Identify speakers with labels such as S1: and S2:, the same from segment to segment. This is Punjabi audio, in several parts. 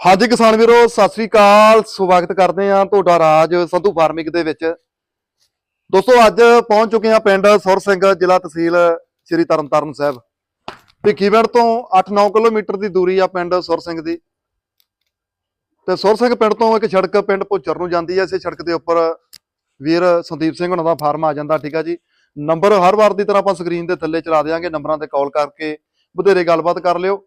S1: ਹਾਂਜੀ ਕਿਸਾਨ ਵੀਰੋ, ਸਤਿ ਸ੍ਰੀ ਅਕਾਲ। ਸਵਾਗਤ ਕਰਦੇ ਹਾਂ ਤੁਹਾਡਾ ਰਾਜ ਸੰਧੂ ਫਾਰਮਿੰਗ ਦੇ ਵਿੱਚ। ਦੋਸਤੋ, ਅੱਜ ਪਹੁੰਚ ਚੁੱਕੇ ਹਾਂ ਪਿੰਡ ਸੁਰ ਸਿੰਘ, ਜ਼ਿਲ੍ਹਾ ਤਹਿਸੀਲ ਸ੍ਰੀ ਤਰਨਤਾਰਨ ਸਾਹਿਬ। ਭਿੱਖੀਵਿੰਡ ਤੋਂ 8-9 ਕਿਲੋਮੀਟਰ ਦੀ ਦੂਰੀ ਆ ਪਿੰਡ ਸੁਰ ਸਿੰਘ ਦੀ। ਤੇ ਸੁਰ ਸਿੰਘ ਪਿੰਡ ਤੋਂ ਇੱਕ ਸੜਕ ਪਿੰਡ ਭੁੱਚਰ ਨੂੰ ਜਾਂਦੀ ਹੈ ਇਸੇ ਸੜਕ ਦੇ ਉੱਪਰ ਵੀਰ ਸੰਦੀਪ ਸਿੰਘ ਹੁਣਾਂ ਦਾ ਫਾਰਮ ਆ ਜਾਂਦਾ, ਠੀਕ ਆ ਜੀ। ਨੰਬਰ ਹਰ ਵਾਰ ਦੀ ਤਰ੍ਹਾਂ ਆਪਾਂ ਸਕਰੀਨ ਦੇ ਥੱਲੇ ਚਲਾ ਦੇਵਾਂਗੇ ਨੰਬਰਾਂ ਤੇ ਕਾਲ ਕਰਕੇ ਵਧੇਰੇ ਗੱਲਬਾਤ ਕਰ ਲਿਓ।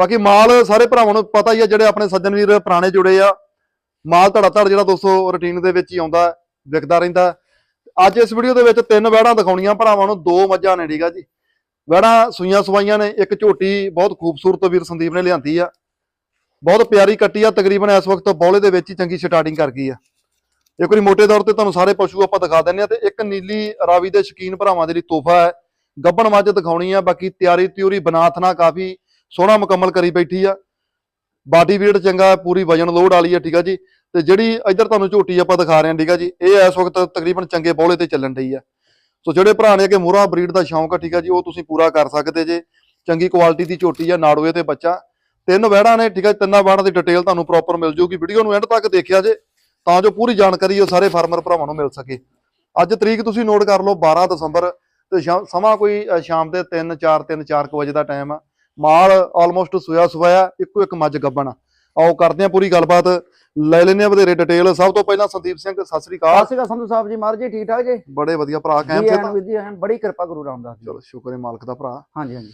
S1: ਬਾਕੀ ਮਾਲ ਸਾਰੇ ਭਰਾਵਾਂ ਨੂੰ ਪਤਾ ਹੀ ਆ ਜਿਹੜੇ ਆਪਣੇ ਸੱਜਣ ਵੀਰ ਪੁਰਾਣੇ ਜੁੜੇ ਆ। ਮਾਲ ਧੜਾ ਧੜ ਜਿਹੜਾ ਦੋਸਤੋ ਰੁਟੀਨ ਦੇ ਵਿੱਚ ਹੀ ਆਉਂਦਾ, ਵਿਕਦਾ ਰਹਿੰਦਾ। ਅੱਜ ਇਸ ਵੀਡੀਓ ਦੇ ਵਿੱਚ ਤਿੰਨ ਵਹਿੜਾਂ ਦਿਖਾਉਣੀਆਂ ਭਰਾਵਾਂ ਨੂੰ, ਦੋ ਮੱਝਾਂ ਨੇ, ਠੀਕ ਆ ਜੀ। ਵਹਿੜਾਂ ਸੂਈਆਂ ਸਵਾਈਆਂ ਨੇ, ਇੱਕ ਝੋਟੀ ਬਹੁਤ ਖੂਬਸੂਰਤ ਵੀਰ ਸੰਦੀਪ ਨੇ ਲਿਆਂਦੀ ਆ। ਬਹੁਤ ਪਿਆਰੀ ਕੱਟੀ ਆ, ਤਕਰੀਬਨ ਇਸ ਵਕਤ ਬੌਲੇ ਦੇ ਵਿੱਚ ਹੀ ਚੰਗੀ ਸਟਾਰਟਿੰਗ ਕਰ ਗਈ ਆ। ਇੱਕ ਵਾਰੀ ਮੋਟੇ ਤੌਰ ਤੇ ਤੁਹਾਨੂੰ ਸਾਰੇ ਪਸ਼ੂ ਆਪਾਂ ਦਿਖਾ ਦਿੰਨੇ ਆ ਤੇ ਇੱਕ ਨੀਲੀ ਰਾਵੀ ਦੇ ਸ਼ਕੀਨ ਭਰਾਵਾਂ ਦੇ ਲਈ ਤੋਹਫਾ ਹੈ। ਗੱਬਣ ਮੱਝ ਦਿਖਾਉਣੀ ਆ, ਬਾਕੀ ਤਿਆਰੀ ਤਿਉਰੀ ਬਨਾਥਨਾ ਕਾਫੀ ਸੋਹਣਾ ਮੁਕੰਮਲ ਕਰੀ ਬੈਠੀ ਆ। ਬਾਡੀ weight ਚੰਗਾ, ਪੂਰੀ ਵਜਨ ਲੋਡ ਵਾਲੀ ਆ, ਠੀਕ ਆ ਜੀ। ਤੇ ਜਿਹੜੀ ਇੱਧਰ ਤੁਹਾਨੂੰ ਝੋਟੀ ਆਪਾਂ ਦਿਖਾ ਰਹੇ ਹਾਂ, ਠੀਕ ਆ ਜੀ। ਇਹ ਇਸ ਵਕਤ ਤਕਰੀਬਨ ਚੰਗੇ ਬੌਲੇ ਤੇ ਚੱਲਣ ਡਈ ਆ। ਸੋ ਜਿਹੜੇ ਭਰਾ ਨੇ ਕਿ ਮੂਰਾ ਬਰੀਡ ਦਾ ਸ਼ੌਂਕ ਆ, ਠੀਕ ਆ ਜੀ, ਉਹ ਤੁਸੀਂ ਪੂਰਾ ਕਰ ਸਕਦੇ ਜੇ। ਚੰਗੀ ਕੁਆਲਿਟੀ ਦੀ ਝੋਟੀ ਆ, ਨਾੜੂਏ ਤੇ ਬੱਚਾ। ਤਿੰਨ ਵਹਿੜਾਂ ਨੇ, ਠੀਕ ਆ, ਤਿੰਨਾਂ ਵਹਿੜਾਂ ਦੀ ਡਿਟੇਲ ਤੁਹਾਨੂੰ ਪ੍ਰੋਪਰ ਮਿਲ ਜੂਗੀ। ਵੀਡੀਓ ਨੂੰ ਐਂਡ ਤੱਕ ਦੇਖਿਆ ਜੇ, ਤਾਂ ਜੋ ਪੂਰੀ ਜਾਣਕਾਰੀ ਉਹ ਸਾਰੇ ਫਾਰਮਰ ਭਰਾਵਾਂ ਨੂੰ ਮਿਲ ਸਕੇ। ਅੱਜ ਤਰੀਕ ਤੁਸੀਂ ਨੋਟ ਕਰ ਲਓ 12 ਦਸੰਬਰ, ਤੇ ਸ਼ਾ- ਸਮਾਂ ਕੋਈ ਸ਼ਾਮ ਦੇ 3 4 3 4 ਵਜੇ ਦਾ ਟਾਈਮ ਆ। ਮਾਲ ਆਲਮੋਸਟ ਸੋਇਆ ਸਵਾਇਆ ਇੱਕੋ ਇੱਕ ਮੱਝ ਗੱਬਣ। ਆਓ ਕਰਦੇ ਆ ਪੂਰੀ ਗੱਲਬਾਤ। ਲੈ ਲੈਨੇ ਆ ਵਧੇਰੇ ਡਿਟੇਲ ਸਭ ਤੋਂ ਪਹਿਲਾਂ ਸੰਦੀਪ ਸਿੰਘ ਸਤਿ ਸ੍ਰੀ ਅਕਾਲ।
S2: ਸਤਿ ਸ਼੍ਰੀ ਅਕਾਲ ਸੰਧੂ ਸਾਹਿਬ ਜੀ ਮਾਰ ਜੀ ਠੀਕ ਠਾਕ ਜੀ?
S1: ਬੜੇ ਵਧੀਆ ਭਰਾ
S2: ਜੀ
S1: ਤੇ ਤਾਂ
S2: ਐਨ ਬੜੀ ਕਿਰਪਾ ਗੁਰੂ ਰਾਮਦਾਸ ਜੀ
S1: ਚਲੋ ਸ਼ੁਕਰ ਹੈ ਮਾਲਕ ਦਾ ਭਰਾ।
S2: ਹਾਂਜੀ ਹਾਂਜੀ।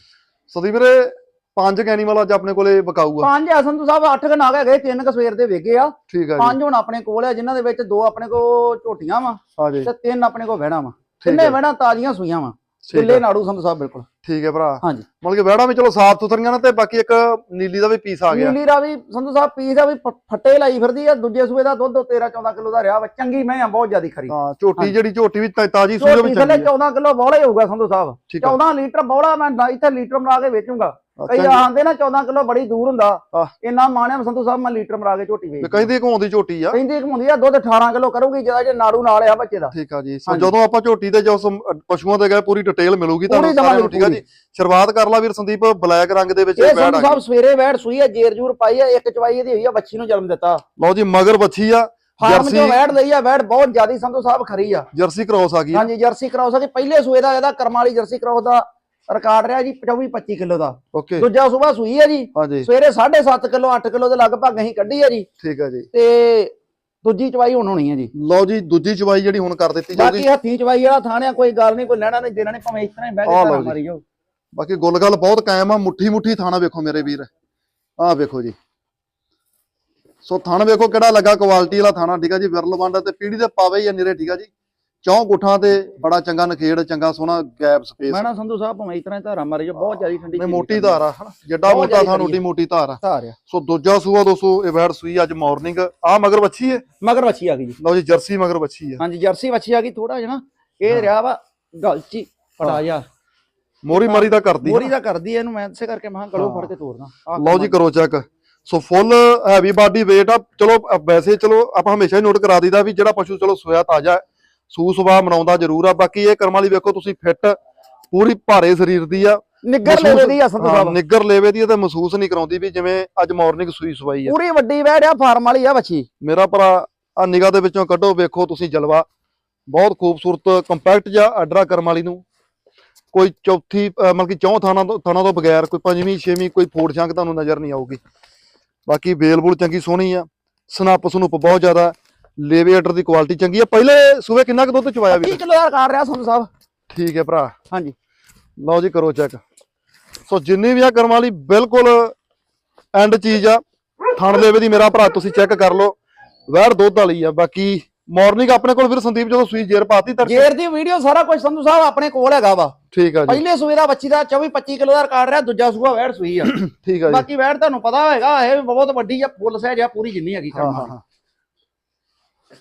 S1: ਸੰਦੀਪ ਵੀਰੇ ਪੰਜ ਐਨੀਮਲ ਅੱਜ ਆਪਣੇ ਕੋਲੇ ਬਕਾਊ ਆ
S2: ਪੰਜ ਆ ਸੰਧੂ ਸਾਹਿਬ ਅੱਠ ਕ ਨਾਗ ਹੈਗੇ ਤਿੰਨ ਕ ਸਵੇਰ ਦੇ ਵੇਗੇ ਆ।
S1: ਠੀਕ ਆ ਜੀ।
S2: ਪੰਜ ਹੁਣ ਆਪਣੇ ਕੋਲ ਆ ਜਿਨ੍ਹਾਂ ਦੇ ਵਿੱਚ ਦੋ ਆਪਣੇ ਕੋ ਝੋਟੀਆਂ ਵਾ
S1: ਜੀ।
S2: ਤੇ ਤਿੰਨ ਆਪਣੇ ਕੋ ਵਹਿਣਾ ਵਾ। ਤਿੰਨੇ ਵਹਿਣਾ ਤਾਜ਼ੀਆਂ ਸੂਈਆਂ ਵਾ।
S1: ਹੈ
S2: ਨਾੜੂ ਸੰਧੂ ਸਾਹਿਬ ਬਿਲਕੁਲ।
S1: ਠੀਕ ਹੈ ਭਰਾ।
S2: ਹਾਂਜੀ।
S1: ਮਤਲਬ ਕਿ ਵਿਹੜਾ ਵੀ ਚਲੋ ਸਾਫ਼ ਸੁਥਰੀਆਂ ਨੇ ਤੇ ਬਾਕੀ ਇੱਕ ਨੀਲੀ ਦਾ ਵੀ ਪੀਸ ਆ ਗਿਆ।
S2: ਨੀਲੀ ਰਾਵੀ ਸੰਧੂ ਸਾਹਿਬ ਪੀਸ ਦਾ ਵੀ ਫੱਟੇ ਲਾਈ ਫਿਰਦੀ ਆ ਦੂਜੇ ਸੂਏ ਦਾ ਦੁੱਧ 13 14 ਕਿਲੋ ਦਾ ਰਿਹਾ ਵਾ। ਚੰਗੀ ਮੈਂ ਆ ਬਹੁਤ ਜ਼ਿਆਦੀ ਖਰੀ।
S1: ਹਾਂ ਝੋਟੀ। ਜਿਹੜੀ ਝੋਟੀ ਵੀ ਤਾਜ਼ੀ ਸੂਈ
S2: ਝੋਟੀ
S1: ਵੀ
S2: ਥੱਲੇ
S1: ਚੰਗੀ ਆ
S2: 14 ਕਿਲੋ ਬੋਲਾ ਹੀ ਹੋਊਗਾ ਸੰਧੂ ਸਾਹਿਬ।
S1: ਠੀਕ ਆ।
S2: 14 ਲੀਟਰ ਬੋਲਾ ਮੈਂ ਇੱਥੇ ਲੀਟਰ ਬਣਾ ਕੇ ਵੇਚੂੰਗਾ। ਕਈ
S1: ਜੀ।
S2: ਆਂਦੇ ਨਾ 14 ਕਿਲੋ ਬੜੀ ਦੂਰ ਹੁੰਦਾ। ਇੰਨਾ ਮਾਣਿਆ ਸੰਧੂ ਸਾਹਿਬ ਮੈਂ ਲੀਟਰ ਮਰਾ ਕੇ ਝੋਟੀ ਵੇਚ
S1: ਕਹਿੰਦੀ ਘੁੰਮਦੀ ਝੋਟੀ ਆ
S2: ਕਹਿੰਦੀ ਘੁੰਮਦੀ ਆ ਦੁੱਧ 18 ਕਿਲੋ ਕਰੂਗੀ ਜਿਹਦਾ ਜੇ ਨਾੜੂ ਨਾਲ ਆ ਬੱਚੇ ਦਾ
S1: ਠੀਕ ਆ ਜੀ ਸੋ। ਜਦੋਂ ਆਪਾਂ ਝੋਟੀ ਤੇ ਜੋ ਪਸ਼ੂਆਂ ਤੇ ਗਏ ਪੂਰੀ ਡਿਟੇਲ ਮਿਲੂਗੀ ਤੁਹਾਨੂੰ ਸਾਰਿਆਂ ਨੂੰ ਠੀਕ ਆ ਜੀ ਸ਼ੁਰੂਆਤ ਕਰ ਲਾ ਵੀਰ ਸੰਦੀਪ ਬਲੈਕ ਰੰਗ ਦੇ ਵਿੱਚ
S2: ਸੰਧੂ
S1: ਆ
S2: ਸਾਹਿਬ ਸਵੇਰੇ ਵੈੜ ਸੂਈ ਆ ਜੇਰ ਜੂਰ ਪਾਈ ਆ ਇੱਕ ਚਵਾਈ ਇਹਦੀ ਹੋਈ ਆ ਬੱਚੀ ਨੂੰ ਜਨਮ ਦਿੱਤਾ
S1: ਲਓ ਜੀ ਮਗਰ ਬੱਚੀ ਆ
S2: ਫਾਰਮ
S1: ਜਰਸੀ
S2: ਚੋਂ ਵੈੜ ਲਈ ਆ ਵੈੜ ਬਹੁਤ ਜ਼ਿਆਦੀ ਸੰਧੂ ਸਾਹਿਬ ਖਰੀ ਆ
S1: ਜਰਸੀ ਕ੍ਰੋਸ ਆ ਗਈ ਆ।
S2: ਹਾਂਜੀ ਜਰਸੀ ਕਰਾਉ ਸਕੇ ਪਹਿਲੇ ਸੂਏ ਦਾ ਇਹਦਾ ਕਰਮ ਵਾਲੀ ਜਰਸੀ ਕਰਾਉ ਦਾ ਰਿਕਾਰਡ ਰਿਹਾ ਜੀ 24 25 ਕਿਲੋ ਦਾ।
S1: ਓਕੇ।
S2: ਦੂਜਾ ਸੂਬਾ ਸੂਈ ਆ ਜੀ। ਸਵੇਰੇ 7.5 ਕਿਲੋ 8 ਕਿਲੋ ਦੇ ਲਗਭਗ ਅਸੀਂ ਕੱਢੀ ਆ ਜੀ।
S1: ਠੀਕ ਆ ਜੀ।
S2: ਤੇ ਦੂਜੀ ਚਵਾਈ ਹੁਣ ਹੋਣੀ ਆ ਜੀ।
S1: ਲਓ ਜੀ ਦੂਜੀ ਚਵਾਈ ਜਿਹੜੀ ਹੁਣ ਕਰ ਦਿੱਤੀ ਜਾਊਗੀ।
S2: ਬਾਕੀ ਹੱਥੀਂ ਚਵਾਈ ਵਾਲਾ ਥਾਣਿਆ ਕੋਈ ਗੱਲ ਨਹੀਂ ਕੋਈ ਲੈਣਾ ਨਹੀਂ ਦੇਣਾ ਨਹੀਂ ਭਾਵੇਂ ਇਸ ਤਰ੍ਹਾਂ ਹੀ ਬਹਿ ਕੇ। ਮਾਰੀ ਜਾਓ
S1: ਬਾਕੀ ਗੁੱਲ ਗੱਲ ਬਹੁਤ ਕਾਇਮ ਆ ਮੁੱਠੀ ਮੁੱਠੀ ਥਾਣਾ ਵੇਖੋ ਮੇਰੇ ਵੀਰ। ਆਹ ਵੇਖੋ ਜੀ। ਸੋ ਥਣ ਵੇਖੋ ਕਿਹੜਾ ਲੱਗਾ ਕੁਆਲਿਟੀ ਵਾਲਾ ਥਾਣਾ ਠੀਕ ਆ ਜੀ ਵਿਰਲ ਵੰਡ ਤੇ ਪੀੜੀ ਦੇ ਪਾਵੇ ਹੀ ਆ ਨਿਰੇ ਠੀਕ ਆ ਜੀ। ਚੌਂ ਗੁੱਠਾਂ ਤੇ ਬੜਾ ਚੰਗਾ ਨਖੇੜ ਚੰਗਾ ਸੋਹਣਾ ਗੈਪ ਸਪੇਸ
S2: ਮੈਂ ਨਾ ਸੰਧੂ ਸਾਹਿਬ ਭਾਵੇਂ ਇਸ ਤਰ੍ਹਾਂ ਧਾਰਾ ਮਾਰੀ ਜਾਓ ਬਹੁਤ ਜ਼ਿਆਦੀ ਠੰਡੀ ਚੀਜ਼
S1: ਮੋਟੀ। ਧਾਰ ਆ ਹਨਾ? ਜਿੱਡਾ ਮੋਟਾ
S2: ਖਰੀ
S1: ਓਡੀ ਮੋਟੀ ਧਾਰ। ਆ
S2: ਧਾਰ ਆ।
S1: ਸੋ ਦੂਜਾ ਸੂਆ ਦੋਸਤੋ ਇਹ ਵੈੜ ਸੂਈ ਅੱਜ ਮਾਰਨਿੰਗ ਆ ਮਗਰ ਵੱਛੀ ਹੈ
S2: ਮਗਰ ਵੱਛੀ ਆ ਗਈ ਜੀ।
S1: ਲਓ ਜੀ ਜਰਸੀ ਮਗਰ ਵੱਛੀ ਆ।
S2: ਹਾਂਜੀ ਜਰਸੀ ਵੱਛੀ ਆ ਗਈ ਥੋੜਾ ਜਿਹਾ ਨਾ ਇਹ ਰਿਹਾ ਵਾ ਗਲਚੀ ਫੜਾ ਜਾ
S1: ਮੋਰੀ ਮਾਰੀ ਦਾ ਕਰਦੀ
S2: ਮੋਰੀ ਦਾ ਕਰਦੀ ਐ ਇਹਨੂੰ ਮੈਂ ਇਸੇ ਕਰਕੇ ਮਹਾਂ ਗਲੋ ਫੜ ਕੇ ਤੋੜਨਾ
S1: ਲਓ ਜੀ ਕਰੋ। Check so full heavy body weight ਆ। ਚਲੋ ਵੈਸੇ ਚਲੋ ਆਪਾਂ ਹਮੇਸ਼ਾ ਹੀ ਨੋਟ ਕਰਾ ਦਈਦਾ ਵੀ ਜਿਹੜਾ ਪਸ਼ੂ ਚਲੋ ਸੋਇਆ ਤਾਜ਼ਾ ਹੈ, ਸੂ ਸੁਭਾ ਮਨਾਉਂਦਾ ਜ਼ਰੂਰ ਆ। ਬਾਕੀ ਇਹ ਕਰਮ ਵਾਲੀ ਵੇਖੋ ਤੁਸੀਂ ਫਿੱਟ ਪੂਰੀ ਭਾਰੇ ਸਰੀਰ ਦੀ ਆ।
S2: ਨਿੱਗਰ ਲੈਵੇ ਦੀ ਆ ਸਾਹਿਬ
S1: ਨਿੱਗਰ ਲੇਵੇ ਦੀ ਤੇ ਮਹਿਸੂਸ ਨਹੀਂ ਕਰਾਉਂਦੀ ਵੀ ਜਿਵੇਂ ਅੱਜ ਮਾਰਨਿੰਗ ਸੂਈ ਸਵਾਈ ਆ।
S2: ਪੂਰੀ ਵੱਡੀ ਵੈੜ ਆ ਫਾਰਮ ਵਾਲੀ ਆ ਵੱਛੀ।
S1: ਮੇਰਾ ਭਰਾ ਆ ਨਿਗਾਹ ਦੇ ਵਿੱਚੋਂ ਕੱਢੋ ਵੇਖੋ ਤੁਸੀਂ ਜਲਵਾ। ਬਹੁਤ ਖੂਬਸੂਰਤ ਕੰਪੈਕਟ ਜਾਂ ਆਡਰਾ ਕਰਮ ਵਾਲੀ ਨੂੰ। ਕੋਈ ਚੌਥੀ ਮਤਲਬ ਕਿ ਚੌਂ ਥਾਣਾ ਤੋਂ ਥਾਣਾ ਤੋਂ ਬਗੈਰ ਕੋਈ ਪੰਜਵੀਂ ਛੇਵੀਂ ਕੋਈ ਫੋੜ ਛੰਗ ਤੁਹਾਨੂੰ ਨਜ਼ਰ ਨਹੀਂ ਆਊਗੀ। ਬਾਕੀ ਬੇਲ ਬੂਲ ਚੰਗੀ ਸੋਹਣੀ ਆ। ਸਨੱਪ ਸਨੂਪ ਬਹੁਤ ਜ਼ਿਆਦਾ। ਲੇਵੇ ਆਰਡਰ ਦੀ ਕੁਆਲਿਟੀ ਚੰਗੀ ਆ। ਪਹਿਲੇ ਸੂਵੇ ਕਿੰਨਾ ਕੁ ਦੁੱਧ ਚਵਾਇਆ
S2: 30
S1: ਵੀਰ
S2: ਕਿਲੋ ਦਾ ਕਰ ਰਿਹਾ ਸੰਧੂ ਸਾਹਿਬ।
S1: ਠੀਕ ਹੈ ਭਰਾ।
S2: ਹਾਂਜੀ।
S1: ਲਓ ਜੀ ਕਰੋ ਚੈੱਕ ਸੋ ਜਿੰਨੀ ਵੀ ਆ ਕਰਮ ਵਾਲੀ ਬਿਲਕੁਲ ਐਂਡ ਚੀਜ਼ ਆ। ਥਣ ਲੇਵੇ ਦੀ ਮੇਰਾ ਭਰਾ ਤੁਸੀਂ ਚੈੱਕ ਕਰ ਲਓ। ਵੈਰ ਦੁੱਧ ਵਾਲੀ ਆ। ਬਾਕੀ ਮਾਰਨਿੰਗ ਆਪਣੇ ਕੋਲ ਵੀਰ ਸੰਦੀਪ ਜਦੋਂ ਸੂਈ ਜੇਰ ਪਾਤੀ ਤੜਕੇ।
S2: ਜੇਰ ਦੀ ਵੀਡੀਓ ਸਾਰਾ ਕੁਝ ਸੰਧੂ ਸਾਹਿਬ ਆਪਣੇ ਕੋਲ ਹੈਗਾ ਵਾ।
S1: ਠੀਕ ਆ ਜੀ।
S2: ਪਹਿਲੇ ਸੂਏ ਦਾ ਬੱਚੀ ਦਾ 24 25 ਕਿਲੋ ਦਾ ਰਿਕਾਰਡ ਰਿਹਾ ਦੂਜਾ ਸੂਆ ਵੈੜ ਸੂਈ ਆ।
S1: ਠੀਕ ਆ ਜੀ।
S2: ਬਾਕੀ ਵੈੜ ਤੁਹਾਨੂੰ ਪਤਾ ਹੋਏਗਾ ਇਹ ਬਹੁਤ ਵੱਡੀ ਆ ਫੁੱਲ ਸਾਈਜ਼ ਆ ਪੂਰੀ ਜਿੰਨੀ ਹੈਗੀ
S1: ਹਾਂ ਹਾਂ।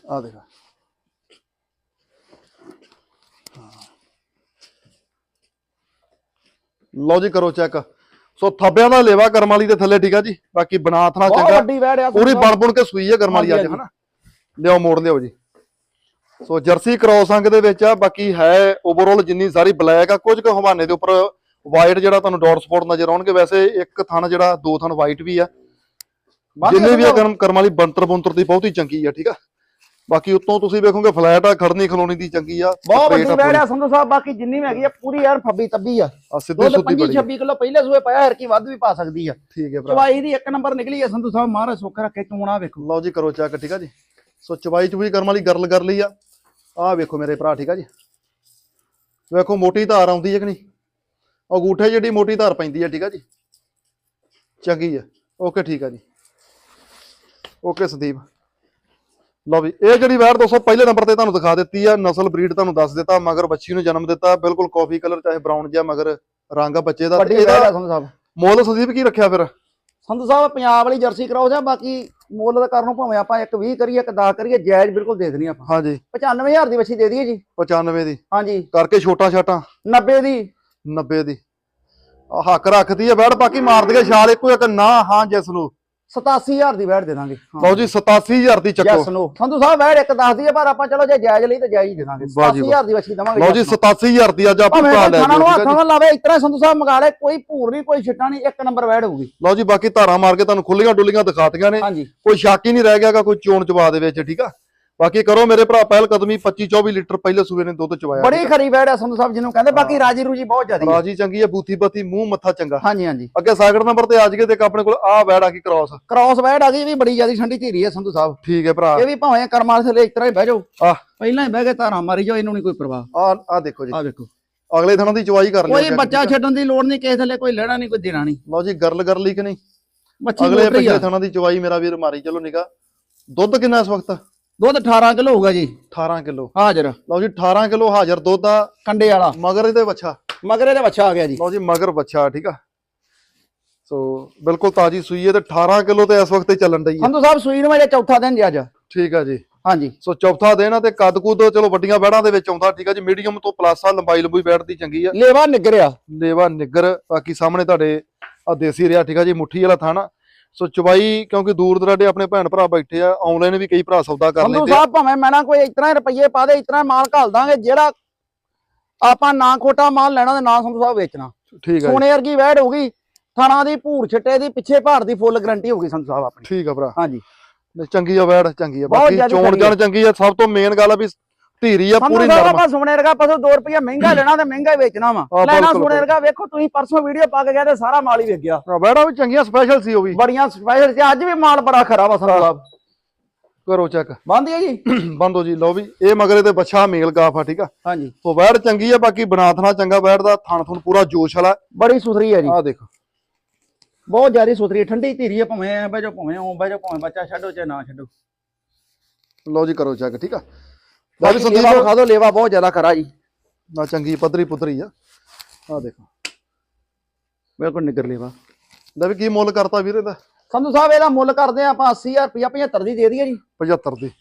S1: ਆ ਦੇਖ। ਲਓ ਜੀ ਕਰੋ ਚੈੱਕ ਸੋ ਥੱਬਿਆਂ ਦਾ ਲੇਵਾ ਕਰਮ ਵਾਲੀ ਦੇ ਥੱਲੇ ਠੀਕ ਆ ਜੀ? ਬਾਕੀ ਨਾਲ
S2: ਬਹੁਤ
S1: ਚੰਗਾ।
S2: ਵੱਡੀ ਵੈੜ ਆ
S1: ਪੂਰੀ ਬਣ ਬੁਣ ਕੇ ਸੂਈ ਹੈ ਕਰਮ ਵਾਲੀ ਅੱਜ ਹਨਾ? ਲਿਓ ਮੋੜ ਲਿਓ ਜੀ। ਸੋ ਜਰਸੀ ਕ੍ਰੋਸ ਅੰਗ ਦੇ ਵਿੱਚ ਆ ਬਾਕੀ ਹੈ ਓਵਰਆਲ ਜਿੰਨੀ ਸਾਰੀ ਬਲੈਕ ਆ ਕੁਝ ਕੁ ਹਵਾਨੇ ਦੇ ਉੱਪਰ ਵਾਈਟ ਜਿਹੜਾ ਤੁਹਾਨੂੰ ਡਾਟ ਸਪੌਟ ਨਜ਼ਰ ਆਉਣਗੇ ਵੈਸੇ ਇੱਕ ਥਣ ਜਿਹੜਾ ਦੋ ਥਣ ਵਾਈਟ ਵੀ ਆ। ਜਿੰਨੇ ਵੀ ਆ ਕਰਮ ਕਰਮ ਵਾਲੀ ਬੰਤਰ ਬੰਤਰ ਦੀ ਬਹੁਤੀ ਚੰਗੀ ਆ ਠੀਕ ਆ? ਬਾਕੀ ਉੱਤੋਂ ਤੁਸੀਂ ਵੇਖੋਗੇ ਫਲੈਟ ਆ ਖੜਨੀ ਖਲੋਣੀ ਦੀ ਚੰਗੀ ਆ
S2: ਬਹੁਤ ਵੱਡੀ
S1: ਆ
S2: ਵੈੜ। ਆ ਸੰਧੂ ਸਾਹਿਬ ਬਾਕੀ ਜਿੰਨੀ ਵੀ ਹੈਗੀ ਆ ਪੂਰੀ ਯਾਰ ਫੱਬੀ ਤੱਬੀ ਆ।
S1: ਆ ਸਿੱਧੀ ਸੁੱਧੀ
S2: 25
S1: ਬੜੀ ਆ।
S2: 26 ਕਿਲੋ ਪਹਿਲੇ ਸੂਏ ਪਾਇਆ ਹਰ ਕੀ ਵੱਧ ਵੀ ਪਾ ਸਕਦੀ ਆ।
S1: ਠੀਕ ਹੈ ਭਰਾ।
S2: ਚਵਾਈ ਦੀ ਇੱਕ ਨੰਬਰ ਨਿਕਲੀ ਆ ਸੰਧੂ ਸਾਹਿਬ ਮਹਾਰਾਜ ਸੁੱਖ ਰੱਖੇ ਚੂਣਾ ਵੇਖੋ।
S1: ਲਓ ਜੀ ਕਰੋ ਚੈੱਕ ਠੀਕ ਆ ਜੀ। ਸੋ ਚਵਾਈ ਚੁਈ ਕਰਮ ਵਾਲੀ ਗਰਲ ਕਰ ਲਈ ਆ। ਆਹ ਵੇਖੋ ਮੇਰੇ ਭਰਾ ਠੀਕ ਆ ਜੀ। ਵੇਖੋ ਮੋਟੀ ਧਾਰ ਆਉਂਦੀ ਹੈ ਕਿ ਨਹੀਂ? ਅੰਗੂਠੇ ਜਿਹੜੀ ਮੋਟੀ ਧਾਰ ਪੈਂਦੀ ਹੈ ਠੀਕ ਆ ਜੀ। ਚੰਗੀ ਆ। ਓਕੇ ਠੀਕ ਆ ਜੀ। ਓਕੇ ਸੰਦੀਪ। ਲਓ ਵੀ ਇਹ ਜਿਹੜੀ ਵੈਰ ਦੋਸਤੋ ਪਹਿਲੇ ਨੰਬਰ ਤੇ ਤੁਹਾਨੂੰ ਦਿਖਾ ਦਿੱਤੀ ਆ ਨਸਲ ਬਰੀਡ ਤੁਹਾਨੂੰ ਦੱਸ ਦਿੱਤਾ ਮਗਰ ਬੱਚੀ ਨੂੰ ਜਨਮ ਦਿੱਤਾ ਬਿਲਕੁਲ ਕਾਫੀ ਕਲਰ ਚਾਹੇ ਬਰਾਊਨ ਜਿਹਾ ਮਗਰ ਰੰਗ ਆ ਬੱਚੇ ਦਾ ਤੇ
S2: ਵੈੜ
S1: ਇਹਦਾ
S2: ਆ ਸੰਧੂ ਸਾਹਿਬ।
S1: ਮੁੱਲ ਸੰਦੀਪ ਕੀ ਰੱਖਿਆ ਫਿਰ?
S2: ਸੰਧੂ ਸਾਹਿਬ ਪੰਜਾਬ ਵਾਲੀ ਜਰਸੀ ਕਰਾਓ ਜਾਂ ਬਾਕੀ ਮੁੱਲ ਦਾ ਕਰਨ ਭਾਵੇਂ ਆਪਾਂ ਇੱਕ 20 ਕਰੀਏ ਇੱਕ 10 ਕਰੀਏ ਜਾਇਜ਼ ਬਿਲਕੁਲ ਦੇ ਦੇਣੀ ਆਪਾਂ।
S1: ਹਾਂਜੀ।
S2: 95000 ਦੀ ਵੱਛੀ ਦੇ ਦਈਏ ਜੀ।
S1: 95 ਦੀ।
S2: ਹਾਂਜੀ।
S1: ਕਰਕੇ ਛੋਟਾ ਛਾਟਾਂ।
S2: 90 ਦੀ।
S1: 90 ਦੀ। ਆ ਹੱਕ ਰੱਖਦੀ ਹੈ ਬੈੜ ਬਾਕੀ ਮਾਰ ਦਈਏ ਛਾਲ ਇੱਕੋ ਇੱਕ ਨਾ ਹਾਂ ਜਿਸ ਨੂੰ।
S2: 87000 ਦੀ ਵੈੜ ਦੇ ਦਾਂਗੇ।
S1: ਲਓ ਜੀ 87000 ਦੀ ਚੱਕੋ।
S2: ਯੈਸ ਨੋ ਸੰਧੂ ਸਾਹਿਬ ਵੈੜ ਇੱਕ ਦੱਸਦੀ ਆ ਪਰ ਆਪਾਂ ਚਲੋ ਜੇ ਜਾਇਜ਼ ਲਈ ਤਾਂ ਜਾਇਜ਼ ਹੀ ਦੇ ਦਾਂਗੇ।
S1: ਵਾਹ ਜੀ ਵਾਹ।
S2: 87000 ਦੀ ਵੱਛੀ ਦਵਾਂਗੇ
S1: ਲਓ ਜੀ 87000 ਦੀ ਅੱਜ ਆਪਾਂ
S2: ਕੋਈ
S1: ਲੈ ਠੀਕ
S2: ਹੱਥ
S1: ਹੈ ਜੀ।
S2: ਨਾਲ ਲਾਵੇ ਇਤਨਾ ਸੰਧੂ ਸਾਹਿਬ ਮੰਗਾ ਲੈ ਕੋਈ ਭੂਰ ਨਹੀਂ ਕੋਈ ਛਿੱਟਾ ਨਹੀਂ ਇੱਕ ਨੰਬਰ ਵੈੜ ਹੋਊਗੀ।
S1: ਲਓ ਜੀ ਬਾਕੀ ਧਾਰਾਂ ਮਾਰ ਕੇ ਤੁਹਾਨੂੰ ਖੁੱਲੀਆਂ ਡੁੱਲੀਆਂ ਦਿਖਾਤੀਆਂ ਨੇ। ਕੋਈ ਸ਼ੱਕ ਹੀ ਨਹੀਂ ਰਹਿ ਗਿਆਗਾ ਕੋਈ ਚੋਣ ਚਵਾ ਦੇ ਵਿੱਚ ਠੀਕ ਆ? ਬਾਕੀ ਕਰੋ ਮੇਰੇ ਭਰਾ ਪਹਿਲ ਕਦਮੀ 25 24 ਲੀਟਰ ਪਹਿਲੇ ਸੂਏ ਨੇ ਦੁੱਧ ਚਵਾਇਆ
S2: ਬੜੀ ਖਰੀ ਵੈੜ ਆ ਸੰਧੂ ਸਾਹਿਬ ਜਿਹਨੂੰ ਕਹਿੰਦੇ ਬਾਕੀ ਰਾਜੀ ਰੂਜੀ ਬਹੁਤ ਜ਼ਿਆਦੀ
S1: ਰਾਜੀ ਚੰਗੀ ਹੈ ਬੂਥੀ ਬੱਤੀ ਮੂੰਹ ਮੱਥਾ ਚੰਗਾ।
S2: ਹਾਂਜੀ ਹਾਂਜੀ।
S1: ਅੱਗੇ ਸਾਗਰ ਨੰਬਰ ਤੇ ਅੱਜ ਕੇ ਤੇ ਆਪਣੇ ਕੋਲ ਆ ਬੈੜ ਆ ਕੀ ਕ੍ਰਾਸ
S2: ਕ੍ਰਾਸ ਵੈੜ ਆ ਗਈ ਇਹ ਵੀ ਬੜੀ ਜ਼ਿਆਦੀ ਠੰਡੀ ਧੀਰੀ ਆ ਸੰਧੂ ਸਾਹਿਬ।
S1: ਠੀਕ ਹੈ ਭਰਾ।
S2: ਇਹ ਵੀ ਭਾਵੇਂ ਕਰਮਾਲ ਥਲੇ ਇਸ ਤਰ੍ਹਾਂ ਹੀ ਬਹਿ ਜਾਓ।
S1: ਆ
S2: ਪਹਿਲਾਂ ਹੀ ਬਹਿ ਕੇ ਧਾਰਾਂ ਮਾਰੀ ਜਾਓ ਇਹਨੂੰ ਨਹੀਂ ਕੋਈ ਪਰਵਾਹ।
S1: ਆ ਆ ਦੇਖੋ ਜੀ।
S2: ਆ ਵੇਖੋ
S1: ਅਗਲੇ ਥਣਾਂ ਦੀ ਚਵਾਈ ਕਰ ਲਿਓ
S2: ਕੋਈ ਬੱਚਾ? ਛੱਡਣ ਦੀ ਲੋੜ ਨਹੀਂ ਕਿਸੇ ਥੱਲੇ ਕੋਈ ਲੈਣਾ ਨਹੀਂ ਕੋਈ ਦੇਣਾ ਨਹੀਂ
S1: ਲਓ ਜੀ ਗਰਲ ਕਰ ਲਈ ਕਿ ਨਹੀਂ? ਅਗਲੇ ਪਿਛਲੇ ਥਣਾਂ ਦੀ ਚਵਾਈ ਮੇਰਾ ਵੀਰ ਮਾਰੀ ਚਲੋ ਨਿਗਾ ਦੁੱਧ ਕਿੰਨਾ ਇਸ ਵਕਤ?
S2: ਦੁੱਧ 18 ਕਿਲੋ ਹੋਊਗਾ ਜੀ।
S1: 18 ਕਿਲੋ।
S2: ਹਾਜ਼ਰ।
S1: ਲਓ ਜੀ 18 ਕਿਲੋ ਹਾਜ਼ਰ ਦੁੱਧ ਆ
S2: ਕੰਡੇ ਵਾਲਾ।
S1: ਮਗਰ ਇਹਦੇ ਬੱਚਾ
S2: ਮਗਰ ਇਹਦੇ ਬੱਚਾ ਆ ਗਿਆ ਜੀ।
S1: ਲਓ ਜੀ ਮਗਰ ਬੱਚਾ ਠੀਕ ਆ? ਸੋ ਬਿਲਕੁਲ ਤਾਜੀ ਸੂਈ ਹੈ ਤੇ 18 ਕਿਲੋ ਤੇ ਇਸ ਵਕਤ ਹੀ ਚੱਲਣ ਡਈ ਹੈ।
S2: ਸੰਧੂ ਸਾਹਿਬ ਸੂਈ ਨੂੰ ਮੇਰੇ ਚੌਥਾ ਦਿਨ ਜੀ ਅੱਜ।
S1: ਠੀਕ ਆ ਜੀ।
S2: ਹਾਂਜੀ।
S1: ਸੋ ਚੌਥਾ ਦਿਨ ਆ ਤੇ ਕੱਦ ਕੁੱਦ ਚਲੋ ਵੱਡੀਆਂ ਬੈੜਾਂ ਦੇ ਵਿੱਚ ਆਉਂਦਾ ਠੀਕ ਆ ਜੀ। ਮੀਡੀਅਮ ਤੋਂ ਪਲੱਸ ਆ ਲੰਬਾਈ ਲੰਬੂਈ ਬੈੜ ਦੀ ਚੰਗੀ ਆ।
S2: ਲੇਵਾ ਨਿਗਰਿਆ
S1: ਲੇਵਾ ਨਿੱਗਰ ਬਾਕੀ ਸਾਹਮਣੇ ਤੁਹਾਡੇ ਆ ਦੇਸੀ ਰਿਆ ਠੀਕ ਆ ਜੀ। ਮੁੱਠੀ ਵਾਲਾ ਥਾਣਾ। ਸੋ ਚਵਾਈ ਕਿਉਂਕਿ ਦੂਰ ਦਰਾਡੇ ਆਪਣੇ ਭੈਣ ਭਰਾ ਬੈਠੇ ਆ ਆਨਲਾਈਨ ਵੀ ਕਈ ਭਰਾ ਸੌਦਾ ਕਰ ਲੈਂਦੇ ਆ।
S2: ਸਾਹਿਬ ਭਾਵੇਂ ਮੈਂ ਨਾ ਕੋਈ ਇਤਨਾ ਰੁਪਈਏ ਪਾ ਦੇ ਇਤਨਾ ਮਾਲ ਘਾਲ ਦਾਂਗੇ ਜਿਹੜਾ ਆਪਾਂ ਨਾ ਖੋਟਾ ਮਾਲ ਲੈਣਾ ਤੇ ਨਾ ਸੰਧੂ ਸਾਹਿਬ ਵੇਚਣਾ।
S1: ਠੀਕ ਜੀ,
S2: ਸੋਨੇ ਵਰਗੀ ਵੈੜ ਹੋਊਗੀ ਥਾਣਾ ਦੀ ਭੂਰ ਛਿੱਟੇ ਦੀ ਪਿੱਛੇ ਭਾਰ ਦੀ ਫੁੱਲ ਗਾਰੰਟੀ ਹੋਊਗੀ ਸੰਧੂ ਸਾਹਿਬ ਆਪਣੀ।
S1: ਠੀਕ ਆ ਭਰਾ।
S2: ਹਾਂਜੀ।
S1: ਚੰਗੀ ਆ ਵੈੜ ਚੰਗੀ ਆ। ਬਾਕੀ ਚੋਣ। ਜਾਣ ਚੰਗੀ ਆ। ਸਭ ਤੋਂ ਮੇਨ ਗੱਲ ਆ ਵੀ ਧੀਰੀ ਆ ਪੂਰੀ ਨਰਮ।
S2: ਆਪਾਂ ਸੋਨੇ ਵਰਗਾ ਪਸੋ 2 ਰੁਪਈਆ ਮਹਿੰਗਾ ਲੈਣਾ ਤੇ ਮਹਿੰਗਾ ਹੀ ਵੇਚਣਾ ਵਾ। ਲੈਣਾ ਸੋਨੇ ਵਰਗਾ ਵੇਖੋ ਤੁਸੀਂ ਪਰਸੋਂ ਵੀਡੀਓ ਪਾ ਕੇ ਗਏ ਤੇ ਸਾਰਾ ਮਾਲ ਹੀ ਵੇਚ ਗਿਆ।
S1: ਆ ਵੈੜਾਂ ਵੀ ਚੰਗੀਆਂ ਸਪੈਸ਼ਲ ਸੀ ਉਹ ਵੀ।
S2: ਬੜੀਆਂ ਸਪੈਸ਼ਲ ਤੇ ਅੱਜ ਵੀ ਮਾਲ ਬੜਾ ਖਰਾ ਵਾ ਸਾਹਿਬ
S1: ਕਰੋ ਚੈੱਕ
S2: ਬੰਦ ਹੈ ਜੀ?
S1: ਬੰਦੋ ਜੀ ਲਓ ਵੀ ਇਹ ਮਗਰੇ ਤੇ ਬੱਚਾ ਮੇਲ ਗਾਫ ਆ ਠੀਕ ਆ?
S2: ਹਾਂਜੀ।
S1: ਸੋ ਵੈੜ ਚੰਗੀ ਆ ਬਾਕੀ ਬਨਾਥਣਾ ਚੰਗਾ ਵੈੜ ਦਾ ਥਣ ਥਣ ਪੂਰਾ ਜੋਸ਼ ਵਾਲਾ।
S2: ਬੜੀ ਸੁਥਰੀ ਹੈ ਜੀ।
S1: ਆ ਦੇਖੋ।
S2: ਬਹੁਤ ਜ਼ਿਆਦਾ ਸੁਥਰੀ ਠੰਡੀ ਧੀਰੀ ਹੈ ਭਾਵੇਂ ਬਹਿ ਜਾਓ ਭਾਵੇਂ ਉਹ ਬਹਿ ਭਾਵੇਂ ਬੱਚਾ ਛੱਡੋ ਚਾਹੇ ਨਾ ਛੱਡੋ।
S1: ਲਓ ਜੀ ਕਰੋ ਚੈੱਕ ਠੀਕ ਆ?
S2: ਬਾਕੀ ਲੇਵਾ
S1: ਸੰਦੀਪ
S2: ਵਿਖਾ ਦਿਓ ਲੇਵਾ ਬਹੁਤ ਜ਼ਿਆਦਾ ਖਰਾ ਜੀ।
S1: ਨਾ ਚੰਗੀ ਪੱਧਰੀ ਪੁੱਤਰੀ ਆ। ਆ ਦੇਖੋ।
S2: ਬਿਲਕੁਲ ਨਿਗਰ ਲੇਵਾ।
S1: ਲੈ ਵੀ ਕੀ ਮੁੱਲ ਕਰਤਾ ਵੀਰੇ ਦਾ
S2: ਸੰਧੂ ਸਾਹਿਬ ਇਹਦਾ ਮੁੱਲ ਕਰਦੇ ਆ ਆਪਾਂ 80000 ਰੁਪਇਆ 75 ਦੀ ਦੇ ਦਈਏ ਜੀ।
S1: 75 ਦੀ।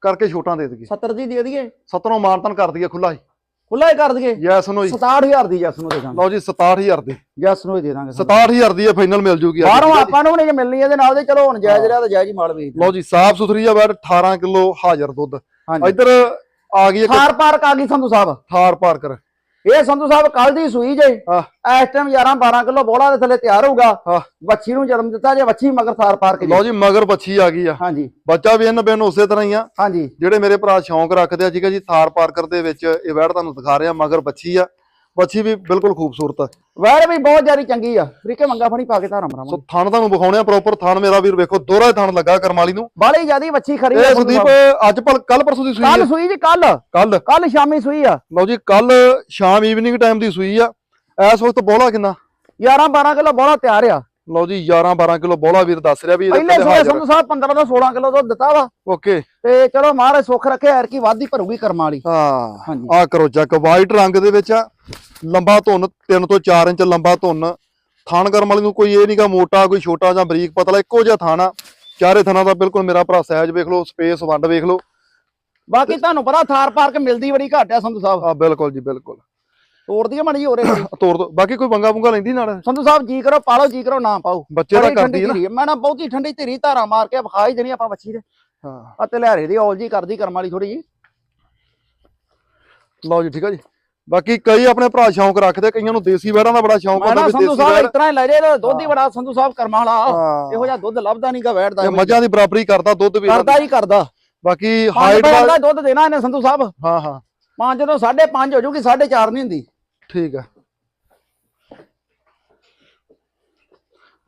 S1: ਕਰਕੇ ਛੋਟਾਂ ਦੇ ਦਈਏ।
S2: 70 ਦੀ ਦੇ ਦਈਏ।
S1: ਸਤਰੋਂ ਮਾਨਤਨ ਕਰ ਦਈਏ ਖੁੱਲਾ ਹੀ।
S2: ਖੁੱਲਾ ਹੀ ਕਰ ਦਈਏ।
S1: ਯੈਸ ਨੋ ਜੀ।
S2: 67000 ਦੀ ਜਸ ਨੂੰ ਦੇ ਦਾਂਗੇ।
S1: ਲਓ ਜੀ 67000 ਦੀ।
S2: ਜਸ ਨੂੰ ਹੀ ਦੇ ਦਾਂਗੇ ਸਾਨੂੰ।
S1: 67000 ਦੀ ਇਹ ਫਾਈਨਲ ਮਿਲ ਜੂਗੀ
S2: ਬਾਹਰੋਂ? ਆਪਾਂ ਨੂੰ ਨਹੀਂ ਮਿਲਣੀ ਇਹਦੇ ਨਾਲ ਦੇ ਚਲੋ ਹੁਣ ਜਾਇਜ਼ ਰਿਹਾ ਤਾਂ ਜਾਇਜ਼ ਹੀ ਮਾਲ ਵੇਚ
S1: ਲਓ ਜੀ ਸਾਫ਼ ਸੁਥਰੀ ਆ ਵੈੜ 18 ਕਿਲੋ ਹਾਜ਼ਰ ਦੁੱਧ। ਇੱਧਰ ਆ ਗਈ
S2: ਥਾਰ ਪਾਰਕ ਆ ਗਈ ਸੰਧੂ ਸਾਹਿਬ।
S1: ਥਾਰ ਪਾਰਕਰ
S2: ਇਹ ਸੰਧੂ ਸਾਹਿਬ ਕੱਲ ਦੀ ਸੂਈ ਜੇ।
S1: ਹਾਂ।
S2: ਇਸ ਟਾਈਮ 11 12 ਕਿਲੋ ਬੋਲਾ ਦੇ ਥੱਲੇ ਤਿਆਰ ਹੋਊਗਾ। ਵੱਛੀ ਨੂੰ ਜਨਮ ਦਿੱਤਾ ਜੇ ਵੱਛੀ ਮਗਰ ਥਾਰ ਪਾਰਕ ਜੀ।
S1: ਲਓ ਜੀ ਮਗਰ ਬੱਚੀ ਆ ਗਈ ਆ।
S2: ਹਾਂਜੀ।
S1: ਬੱਚਾ ਵੀ ਇਹਨਾਂ ਬਿਨ ਉਸੇ ਤਰ੍ਹਾਂ ਹੀ ਆ।
S2: ਹਾਂਜੀ।
S1: ਜਿਹੜੇ ਮੇਰੇ ਭਰਾ ਸ਼ੌਂਕ ਰੱਖਦੇ ਆ ਠੀਕ ਹੈ ਜੀ ਥਾਰ ਪਾਰਕਰ ਦੇ ਵਿੱਚ ਇਹ ਵੈੜ ਤੁਹਾਨੂੰ ਦਿਖਾ ਰਿਹਾ ਮਗਰ ਬੱਚੀ ਆ। ਬੱਚੀ ਵੀ ਬਿਲਕੁਲ ਖੂਬਸੂਰਤ ਆ।
S2: ਵੈਰ ਵੀ ਬਹੁਤ ਜ਼ਿਆਦਾ ਚੰਗੀ ਆ। ਫਰੀਕੇ ਮੰਗਾ ਫਣੀ ਪਾ ਕੇ ਧਾਰਾਂ
S1: ਸੋ
S2: ਮਰਾਵਾਂ
S1: ਥਣ ਤੁਹਾਨੂੰ ਵਿਖਾਉਣੇ ਆ ਪ੍ਰੋਪਰ ਥਣ। ਮੇਰਾ ਵੀਰ ਵੇਖੋ ਦੋਹਰਾ ਥਣ ਲੱਗਾ ਕਰਮਾਲੀ ਨੂੰ।
S2: ਬਾਲੀ ਜਿਆਦੀ ਵੱਛੀ ਖਰੀ
S1: ਇਹ ਸੰਦੀਪ ਅੱਜ ਪਲ ਕੱਲ ਪਰਸੋਂ ਦੀ ਸੂਈ
S2: ਕੱਲ ਸੂਈ ਜੀ ਕੱਲ
S1: ਕੱਲ
S2: ਕੱਲ ਸ਼ਾਮੀ ਸੂਈ ਆ।
S1: ਲਓ ਜੀ ਕੱਲ ਸ਼ਾਮ ਈਵਨਿੰਗ ਟਾਈਮ ਦੀ ਸੂਈ ਆ। ਇਸ ਵਕਤ ਬੋਲਾ ਕਿੰਨਾ?
S2: 11 12 ਕਿਲੋ ਬੋਲਾ ਤਿਆਰ ਆ।
S1: ਲਓ ਜੀ 11 12 ਕਿਲੋ ਬੋਲਾ ਵੀਰ ਦੱਸ ਰਿਹਾ ਵੀ
S2: ਪਹਿਲੇ ਸੂਏ ਸੰਧੂ ਸਾਹਿਬ 15 ਤੋਂ 16 ਕਿਲੋ ਦੁੱਧ ਦਿੱਤਾ ਵਾ।
S1: ਓਕੇ।
S2: ਤੇ ਚਲੋ ਮਹਾਰਾਜ ਸੁੱਖ ਰੱਖੇ ਐਰ ਕੀ ਵਾਧੀ ਭਰੂਗੀ ਕਰਮਾਂ ਵਾਲੀ।
S1: ਹਾਂ। ਆ ਕਰੋ ਚੈੱਕ ਵਾਈਟ ਰੰਗ ਦੇ ਵਿੱਚ ਲੰਬਾ ਧੁੰਨ 3 ਤੋਂ 4 ਇੰਚ ਲੰਬਾ ਧੁੰਨ। ਥਾਣ ਕਰਮ ਵਾਲੀ ਨੂੰ ਕੋਈ ਇਹ ਨਹੀਂਗਾ ਮੋਟਾ ਕੋਈ ਛੋਟਾ ਜਾਂ ਬਰੀਕ ਪਤਲਾ ਇੱਕੋ ਜਿਹਾ ਥਾਣ ਚਾਰੇ ਥਾਣਾ ਦਾ ਬਿਲਕੁਲ ਮੇਰਾ ਭਰਾ ਸਾਈਜ਼ ਵੇਖ ਲਓ ਸਪੇਸ ਵੰਡ ਵੇਖ ਲਓ।
S2: ਬਾਕੀ ਤੁਹਾਨੂੰ ਪਤਾ ਥਾਰ ਪਾਰਕ ਮਿਲਦੀ ਬੜੀ ਘੱਟ ਆ ਸੰਧੂ ਸਾਹਿਬ।
S1: ਆ ਬਿਲਕੁਲ ਜੀ ਬਿਲਕੁਲ।
S2: ਤੋੜਦੀ ਆ ਮਣੀ ਹੋਰੇ
S1: ਤੋੜ ਦੋ। ਬਾਕੀ ਕੋਈ ਬੰਗਾ ਬੁੰਗਾ ਲੈਂਦੀ ਨਾਲ?
S2: ਸੰਧੂ ਸਾਹਿਬ ਜੀ ਕਰੋ ਪਾਲੋ ਜੀ ਕਰੋ ਨਾ ਪਾਓ।
S1: ਬੱਚੇ ਦਾ
S2: ਬੜੀ
S1: ਕਰਦੀ ਹੈ ਨਾ।
S2: ਮੈਂ ਨਾ ਬਹੁਤੀ ਠੰਡੀ ਧੀਰੀ ਧਾਰਾ ਮਾਰ ਕੇ ਵਿਖਾਈ ਦੇਣੀ ਆਪਾਂ ਵੱਛੀ ਦੇ।
S1: ਹਾਂ।
S2: ਆ ਤੇ ਲਹਿਰੇ ਦੀ ਔਲ ਜੀ ਕਰਦੀ ਕਰਮ ਵਾਲੀ ਥੋੜੀ ਜੀ
S1: ਲਓ ਜੀ ਠੀਕ ਆ ਜੀ। ਬਾਕੀ ਕਈ ਆਪਣੇ ਭਰਾ ਸ਼ੌਂਕ ਰੱਖਦੇ ਕਈਆਂ ਨੂੰ ਦੇਸੀ ਵੈੜਾਂ ਦਾ ਬੜਾ ਸ਼ੌਂਕ ਹੁੰਦਾ ਵੀ
S2: ਸੰਧੂ
S1: ਦੇਸੀ
S2: ਸਾਹਿਬ ਇਸ ਤਰ੍ਹਾਂ ਹੀ ਲੈ ਜੇ ਤੇ ਦੁੱਧ ਹੀ ਬੜਾ ਸੰਧੂ ਸਾਹਿਬ ਕਰਮਾਂ ਵਾਲਾ।
S1: ਹਾਂ।
S2: ਇਹੋ ਜਿਹਾ ਦੁੱਧ ਲੱਭਦਾ ਨਹੀਂਗਾ ਵੈੜਦਾ
S1: ਤੇ ਮੱਝਾਂ ਦੀ ਬਰਾਬਰੀ ਕਰਦਾ ਦੁੱਧ ਵੀ
S2: ਕਰਦਾ ਹੀ ਕਰਦਾ।
S1: ਬਾਕੀ ਹਾਈਟ ਦਾ
S2: ਦਾ ਦੁੱਧ ਦੇਣਾ ਇਹਨੇ ਸੰਧੂ ਸਾਹਿਬ।
S1: ਹਾਂ ਹਾਂ।
S2: ਪੰਜ ਤੋਂ 5.5 ਹੋ ਜੂਗੀ 4.5 ਨਹੀਂ ਹੁੰਦੀ।
S1: ਠੀਕ ਹੈ